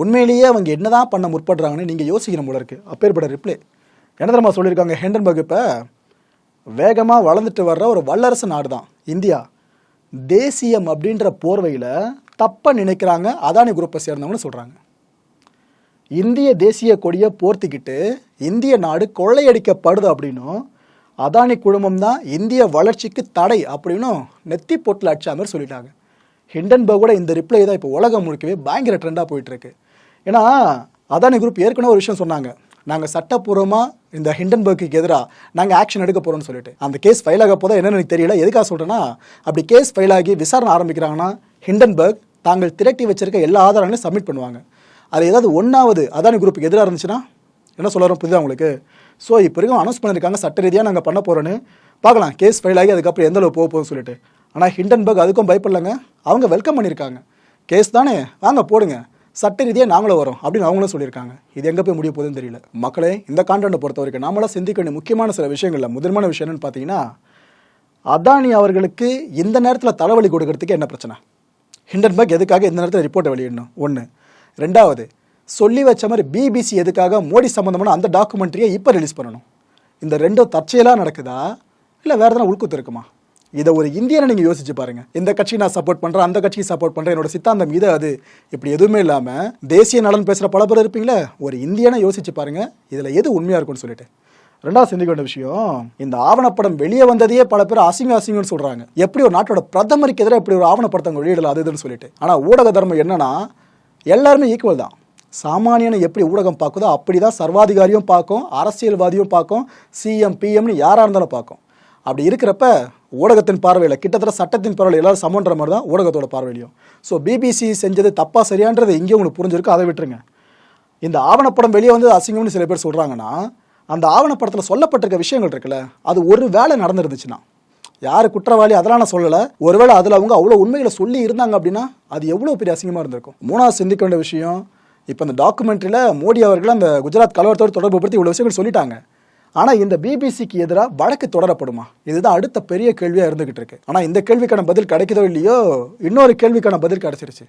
உண்மையிலேயே அவங்க என்னதான் பண்ண முற்படுறாங்கன்னு நீங்கள் யோசிக்கணும் போல இருக்குது அப்பேற்பட்ட ரிப்ளை என்ன தெரியுமா சொல்லியிருக்காங்க ஹிண்டன்பர்க் இப்போ? வேகமாக வளர்ந்துட்டு வர்ற ஒரு வல்லரசு நாடு தான் இந்தியா. தேசியம் அப்படின்ற போர்வையில் தப்பாக நினைக்கிறாங்க அதானி குரூப்பை சேர்ந்தவங்கன்னு சொல்கிறாங்க இந்திய தேசிய கொடியை போர்த்திக்கிட்டு இந்திய நாடு கொள்ளையடிக்கப்படுது அப்படின்னும் அதானி குழுமம் தான் இந்திய வளர்ச்சிக்கு தடை அப்படின்னும் நெத்தி போட்டில் அடிச்சா மாதிரி சொல்லிட்டாங்க. ஹிண்டன்பர்கோட இந்த ரிப்ளை தான் இப்போ உலகம் முழுக்கவே பயங்கர ட்ரெண்டாக போயிட்டுருக்கு ஏன்னா அதானி குரூப் ஏற்கனவே ஒரு விஷயம் சொன்னாங்க. நாங்கள் சட்டப்பூர்வமாக இந்த ஹிண்டன்பர்க்கு எதிராக நாங்கள் ஆக்ஷன் எடுக்க போகிறோம்னு சொல்லிட்டு. அந்த கேஸ் ஃபைல் ஆக போதா என்னென்னு எனக்கு தெரியல. எதுக்காக சொல்கிறேன்னா அப்படி கேஸ் ஃபைல் ஆகி விசாரணை ஆரம்பிக்கிறாங்கன்னா ஹிண்டன்பர்க் தாங்கள் திரட்டி வச்சிருக்க எல்லா ஆதாரங்களையும் சப்மிட் பண்ணுவாங்க. அது ஏதாவது ஒன்றாவது அதானி குரூப்புக்கு எதிராக இருந்துச்சுன்னா என்ன சொல்லுறோம் புரியுதா உங்களுக்கு? ஸோ இப்போ வரைக்கும் அனௌன்ஸ் பண்ணியிருக்காங்க சட்ட ரீதியாக நாங்கள் பண்ண போகிறோன்னு பார்க்கலாம் கேஸ் ஃபைல் ஆகி அதுக்கப்புறம் எந்த அளவு போக போகும்னு சொல்லிட்டு. ஆனால் ஹிண்டன்பர்க் அதுக்கும் பயப்படலங்க. அவங்க வெல்கம் பண்ணியிருக்காங்க கேஸ் தானே? வாங்க போடுங்க. சட்ட ரீதியாக நாங்களும் வரோம் அப்படின்னு அவங்களும் சொல்லியிருக்காங்க. இது எங்கே போய் முடிய போகுதுன்னு தெரியல. மக்களே இந்த கான்டென்ட்டை பொறுத்த வரைக்கும் நாமளாக சிந்திக்க வேண்டிய முக்கியமான சில விஷயங்களில் முதன்மையான விஷயம் என்னன்னு பார்த்தீங்கன்னா அதானி அவர்களுக்கு இந்த நேரத்தில் தலைவலி கொடுக்கறதுக்கு என்ன பிரச்சனை? ஹிண்டன்பர்க் எதுக்காக இந்த நேரத்தில் ரிப்போர்ட்டை வெளியிடணும்? ஒன்று ரெண்டாவது சொல்லி வச்ச மாதிரி பிபிசி எதுக்காக மோடி சம்மந்தமான அந்த டாக்குமெண்ட்ரியை இப்போ ரிலீஸ் பண்ணணும்? இந்த ரெண்டும் தற்செயலாக நடக்குதா? இல்லை வேறு எதனா உள்குத்து இருக்குமா? இதை ஒரு இந்தியனை நீங்கள் யோசிச்சு பாருங்க. இந்த கட்சி நான் சப்போர்ட் பண்ணுறேன் அந்த கட்சியை சப்போர்ட் பண்ணுறேன் என்னோட சித்தாந்தம் இது அது. இப்படி எதுவுமே இல்லாமல் தேசிய நலன் பேசுகிற பல பேர் இருப்பீங்களே ஒரு இந்தியனை யோசிச்சு பாருங்க இதில் எது உண்மையாக இருக்கும்னு சொல்லிட்டு. ரெண்டாவது சிந்திக்க வேண்டிய விஷயம் இந்த ஆவணப்படம் வெளியே வந்ததையே பல பேர் அசிங்க அசிங்கம்னு சொல்கிறாங்க எப்படி ஒரு நாட்டோட பிரதமருக்கு எதிராக இப்படி ஒரு ஆவணப்படத்தை அவங்க வெளியிடலாம் அது இதுன்னு சொல்லிட்டு. ஆனால் ஊடக தர்மம் என்னன்னா எல்லாருமே ஈக்குவல் தான். சாமானியனை எப்படி ஊடகம் பார்க்குதோ அப்படி தான் சர்வாதிகாரியும் பார்க்கும் அரசியல்வாதியும் பார்க்கும் சிஎம் பிஎம்னு யாராக இருந்தாலும் பார்க்கும். அப்படி இருக்கிறப்ப ஊடகத்தின் பார்வையில் கிட்டத்தட்ட சட்டத்தின் பார்வையில் எல்லாரும் சமன்ற மாதிரி தான் ஊடகத்தோட பார்வையிலையும். ஸோ பிபிசி செஞ்சது தப்பாக சரியான்றது இங்கே உங்களுக்கு புரிஞ்சிருக்கு அதை விட்டுருங்க. இந்த ஆவணப்படம் வெளியே வந்து அசிங்கம்னு சில பேர் சொல்கிறாங்கன்னா அந்த ஆவணப்படத்தில் சொல்லப்பட்டிருக்க விஷயங்கள் இருக்குல்ல அது ஒரு வேலை நடந்துருந்துச்சுன்னா. யார் குற்றவாளி அதெல்லாம் நான் சொல்லலை. ஒருவேளை அதில் அவங்க அவ்வளோ உண்மைகளை சொல்லி இருந்தாங்க அப்படின்னா அது எவ்வளோ பெரிய அசிங்கமாக இருந்திருக்கும். மூணாவது சிந்திக்க வேண்டிய விஷயம் இப்போ இந்த டாக்குமெண்ட்ரியில் மோடி அவர்கள் அந்த குஜராத் கலவரத்தோடு தொடர்பு படுத்தி இவ்வளோ விஷயங்கள் சொல்லிட்டாங்க. ஆனால் இந்த பிபிசிக்கு எதிராக வழக்கு தொடரப்படுமா? இதுதான் அடுத்த பெரிய கேள்வியாக இருந்துகிட்டு இருக்கு. ஆனால் இந்த கேள்விக்கான பதில் கிடைக்குதோ இல்லையோ இன்னொரு கேள்விக்கான பதில் கிடைச்சிருச்சு.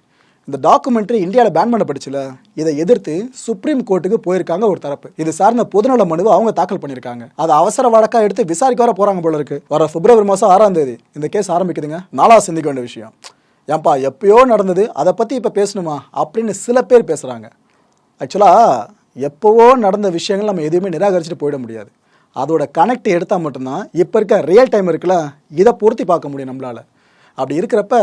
இந்த டாக்குமெண்ட்ரி இந்தியாவில் பேன் பண்ணப்படுச்சுல இதை எதிர்த்து சுப்ரீம் கோர்ட்டுக்கு போயிருக்காங்க ஒரு தரப்பு. இது சார்ந்த பொதுநல மனுவை அவங்க தாக்கல் பண்ணியிருக்காங்க. அது அவசர வழக்காக எடுத்து விசாரிக்க வர போறாங்க போல இருக்கு. வர பிப்ரவரி மாதம் ஆறாம் தேதி. இந்த கேஸ் ஆரம்பிக்குதுங்க. நாலாவது சிந்திக்க வேண்டிய விஷயம். ஏன்பா எப்பயோ நடந்தது அதை பற்றி இப்போ பேசணுமா? அப்படின்னு சில பேர் பேசுகிறாங்க ஆக்சுவலாக எப்போவோ நடந்த விஷயங்கள் நம்ம எதுவுமே நிராகரிச்சுட்டு போயிட முடியாது. அதோட கனெக்ட் எடுத்தால் மட்டும்தான் இப்போ இருக்க ரியல் டைம் இருக்குல்ல? இதை பொருத்தி பார்க்க முடியும் நம்மளால். அப்படி இருக்கிறப்ப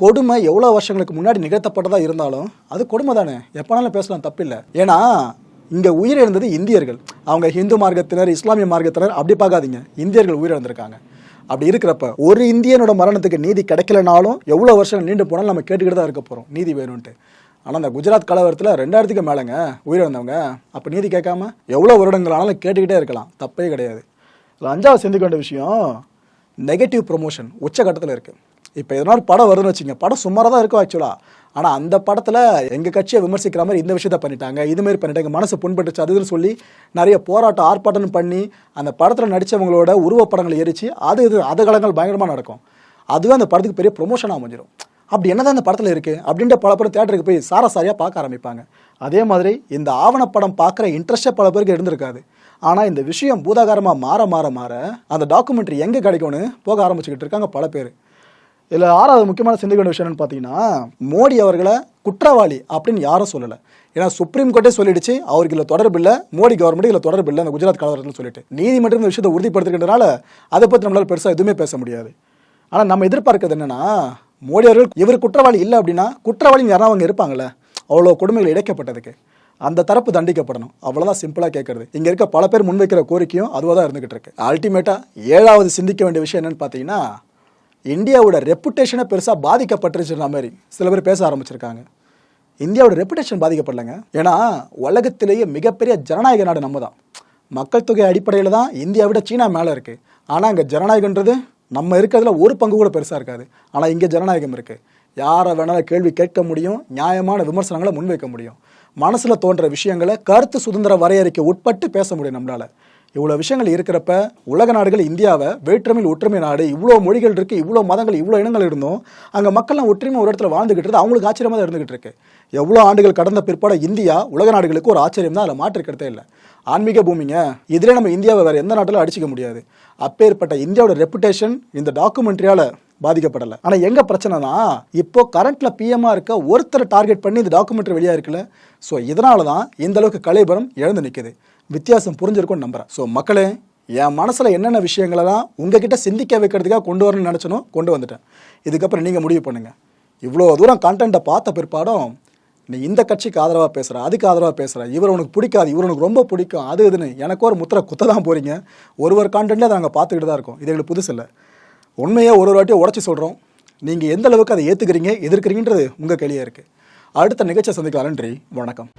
கொடுமை எவ்வளோ வருஷங்களுக்கு முன்னாடி நிகழ்த்தப்பட்டதாக இருந்தாலும் அது கொடுமை தானே. எப்போனாலும் பேசலாம் தப்பில்லை. ஏன்னா இங்கே உயிரிழந்தது இந்தியர்கள். அவங்க ஹிந்து மார்க்கத்தினர் இஸ்லாமிய மார்க்கத்தினர் அப்படி பார்க்காதீங்க. இந்தியர்கள் உயிரிழந்திருக்காங்க. அப்படி இருக்கிறப்ப ஒரு இந்தியனோட மரணத்துக்கு நீதி கிடைக்கலனாலும் எவ்வளோ வருஷம் நீண்டு போனாலும் நம்ம கேட்டுக்கிட்டு தான் இருக்க போகிறோம் நீதி வேணும்ன்ட்டு. ஆனால் அந்த குஜராத் கலவரத்தில் ரெண்டாயிரத்துக்கு மேலேங்க உயிரிழந்தவங்க. அப்போ நீதி கேட்காம எவ்வளோ வருடங்கள் ஆனாலும் கேட்டுக்கிட்டே இருக்கலாம். தப்பே கிடையாது. இதுல அஞ்சாவது சிந்திக்க வேண்டிய விஷயம் நெகட்டிவ் ப்ரொமோஷன் உச்சகட்டத்தில் இருக்குது இப்போ எதனா ஒரு படம் வருதுன்னு வச்சுங்க படம் சுமாராக தான் இருக்கும் ஆக்சுவலாக ஆனால் அந்த படத்தில் எங்கள் கட்சியை விமர்சிக்கிற மாதிரி இந்த விஷயத்த பண்ணிட்டாங்க. இதுமாரி பண்ணிட்டாங்க. மனசு புண்பட்டுச்சு அதுன்னு சொல்லி நிறைய போராட்டம் ஆர்ப்பாட்டம் பண்ணி அந்த படத்தில் நடித்தவங்களோட உருவப்படங்களை எரிச்சு அது இது அதகலங்கள் பயங்கரமாக நடக்கும். அதுவே அந்த படத்துக்கு பெரிய ப்ரொமோஷனாக அமைஞ்சிடும் அப்படி என்னதான் அந்த படத்தில் இருக்குது அப்படின்ற பல பேர் தேட்டருக்கு போய் சாரசாரியாக பார்க்க ஆரம்பிப்பாங்க. அதே மாதிரி இந்த ஆவணப்படம் பார்க்குற இன்ட்ரெஸ்ட்டே பல பேருக்கு இருந்திருக்காது. ஆனால் இந்த விஷயம் பூதாகாரமாக மாற மாற மாற அந்த டாக்குமெண்ட்ரி எங்கே கிடைக்கும்னு போக ஆரம்பிச்சுக்கிட்டு இருக்காங்க பல பேர். இதில் ஆறாவது முக்கியமான சிந்திக்க வேண்டிய விஷயம் பார்த்தீங்கன்னா மோடி அவர்களை குற்றவாளி அப்படின்னு யாரும் சொல்லலை. ஏன்னா சுப்ரீம் கோர்ட்டே சொல்லிடுச்சு அவருக்கு இதில் தொடர்பு இல்லை மோடி கவர்மெண்ட் இல்லை தொடர்பு இல்லை அந்த குஜராத் கலவரத்தில் சொல்லிட்டு. நீதிமன்றம் இந்த விஷயத்தை உறுதிப்படுத்துகின்றனால அதை பற்றி நம்மளால் பெருசாக எதுவுமே பேச முடியாது. ஆனால் நம்ம எதிர்பார்க்கிறது என்னென்னா மோடி அவர்கள் இவர் குற்றவாளி இல்லை அப்படின்னா குற்றவாளின்னு யாராவது அவங்க இருப்பாங்கல்ல அவ்வளோ கொடுமைகள் இழைக்கப்பட்டதுக்கு அந்த தரப்பு தண்டிக்கப்படணும். அவ்வளோதான் சிம்பிளாக கேட்கறது இங்கே இருக்க பல பேர் முன்வைக்கிற கோரிக்கையும் அதுவாக தான் இருந்துகிட்டு இருக்கு. அல்டிமேட்டாக ஏழாவது சிந்திக்க வேண்டிய விஷயம் என்னென்னு பார்த்தீங்கன்னா இந்தியாவோட ரெப்புடேஷனை பெருசாக பாதிக்கப்பட்டுருச்சுன்ற மாதிரி சில பேர் பேச ஆரம்பிச்சிருக்காங்க. இந்தியாவோட ரெப்புடேஷன் பாதிக்கப்படலைங்க. ஏன்னா உலகத்திலேயே மிகப்பெரிய ஜனநாயக நாடு நம்ம தான் மக்கள் தொகை அடிப்படையில் தான் இந்தியாவிட சீனா மேலே இருக்குது ஆனால் அங்கே ஜனநாயகன்றது நம்ம இருக்கிறதுல ஒரு பங்கு கூட பெருசாக இருக்காது. ஆனால் இங்கே ஜனநாயகம் இருக்குது யாரை வேணாலும் கேள்வி கேட்க முடியும் நியாயமான விமர்சனங்களை முன்வைக்க முடியும். மனசில் தோன்ற விஷயங்களை கருத்து சுதந்திர வரையறைக்கு உட்பட்டு பேச முடியும் நம்மளால். இவ்வளோ விஷயங்கள் இருக்கிறப்ப உலக நாடுகள் இந்தியாவை வேற்றுமையில் ஒற்றுமை நாடு இவ்வளோ மொழிகள் இருக்குது இவ்வளோ மதங்கள் இவ்வளோ இனங்கள் இருந்தும் அங்கே மக்கள்லாம் ஒற்றுமை ஒரு இடத்துல வாழ்ந்துகிட்டு இருந்து அவங்களுக்கு ஆச்சரியமாக தான் இருந்துகிட்டு இருக்கு. எவ்வளோ ஆண்டுகள் கடந்த பிற்பாடு இந்தியா உலக நாடுகளுக்கு ஒரு ஆச்சரியம் தான் அதில் மாற்றிருக்கிறதே இல்லை. ஆன்மீக பூமிங்க இதிலே நம்ம இந்தியாவை வேறு எந்த நாட்டிலும் அடிச்சிக்க முடியாது. அப்பேற்பட்ட இந்தியாவோட ரெப்புடேஷன் இந்த டாக்குமெண்ட்ரியால் பாதிக்கப்படலை. ஆனால் எங்கே பிரச்சனைனா இப்போ கரண்ட்டில் பிஎம்மாக இருக்க ஒருத்தரை டார்கெட் பண்ணி இந்த டாக்குமெண்ட்ரி வெளியாக இருக்குல்ல ஸோ இதனால தான் இந்த அளவுக்கு கலைபுரம் இழந்து நிற்குது வித்தியாசம் புரிஞ்சிருக்கும்னு நம்புகிறேன் ஸோ மக்களே என் மனசில் என்னென்ன விஷயங்களை தான் உங்ககிட்ட சிந்திக்க வைக்கிறதுக்காக கொண்டு வரணும்னு நினச்சனோ கொண்டு வந்துட்டேன். இதுக்கப்புறம் நீங்கள் முடிவு பண்ணுங்கள் இவ்வளோ தூரம் கண்டென்ட்டை பார்த்த பிற்பாடும் நீ இந்த கட்சிக்கு ஆதரவாக பேசுகிற அதுக்கு ஆதரவாக பேசுகிற இவர் உனக்கு பிடிக்காது இவர் உனக்கு ரொம்ப பிடிக்கும். அது இதுன்னு. எனக்கு ஒரு முத்திரை குத்த தான் போகிறீங்க ஒரு ஒரு கான்டென்ட்லேயே அதை நாங்கள் பார்த்துக்கிட்டு தான் இருக்கோம். இது எங்களுக்கு புதுசு இல்லை. உண்மையை ஒரு ஒரு வாட்டியும் உடச்சி சொல்கிறோம் நீங்கள் எந்த அளவுக்கு அதை ஏற்றுக்கிறீங்க எதிர்க்கிறீங்கன்றது உங்கள் கையிலே இருக்குது அடுத்த நிகழ்ச்சியை சந்திக்கலாம். நன்றி. வணக்கம்.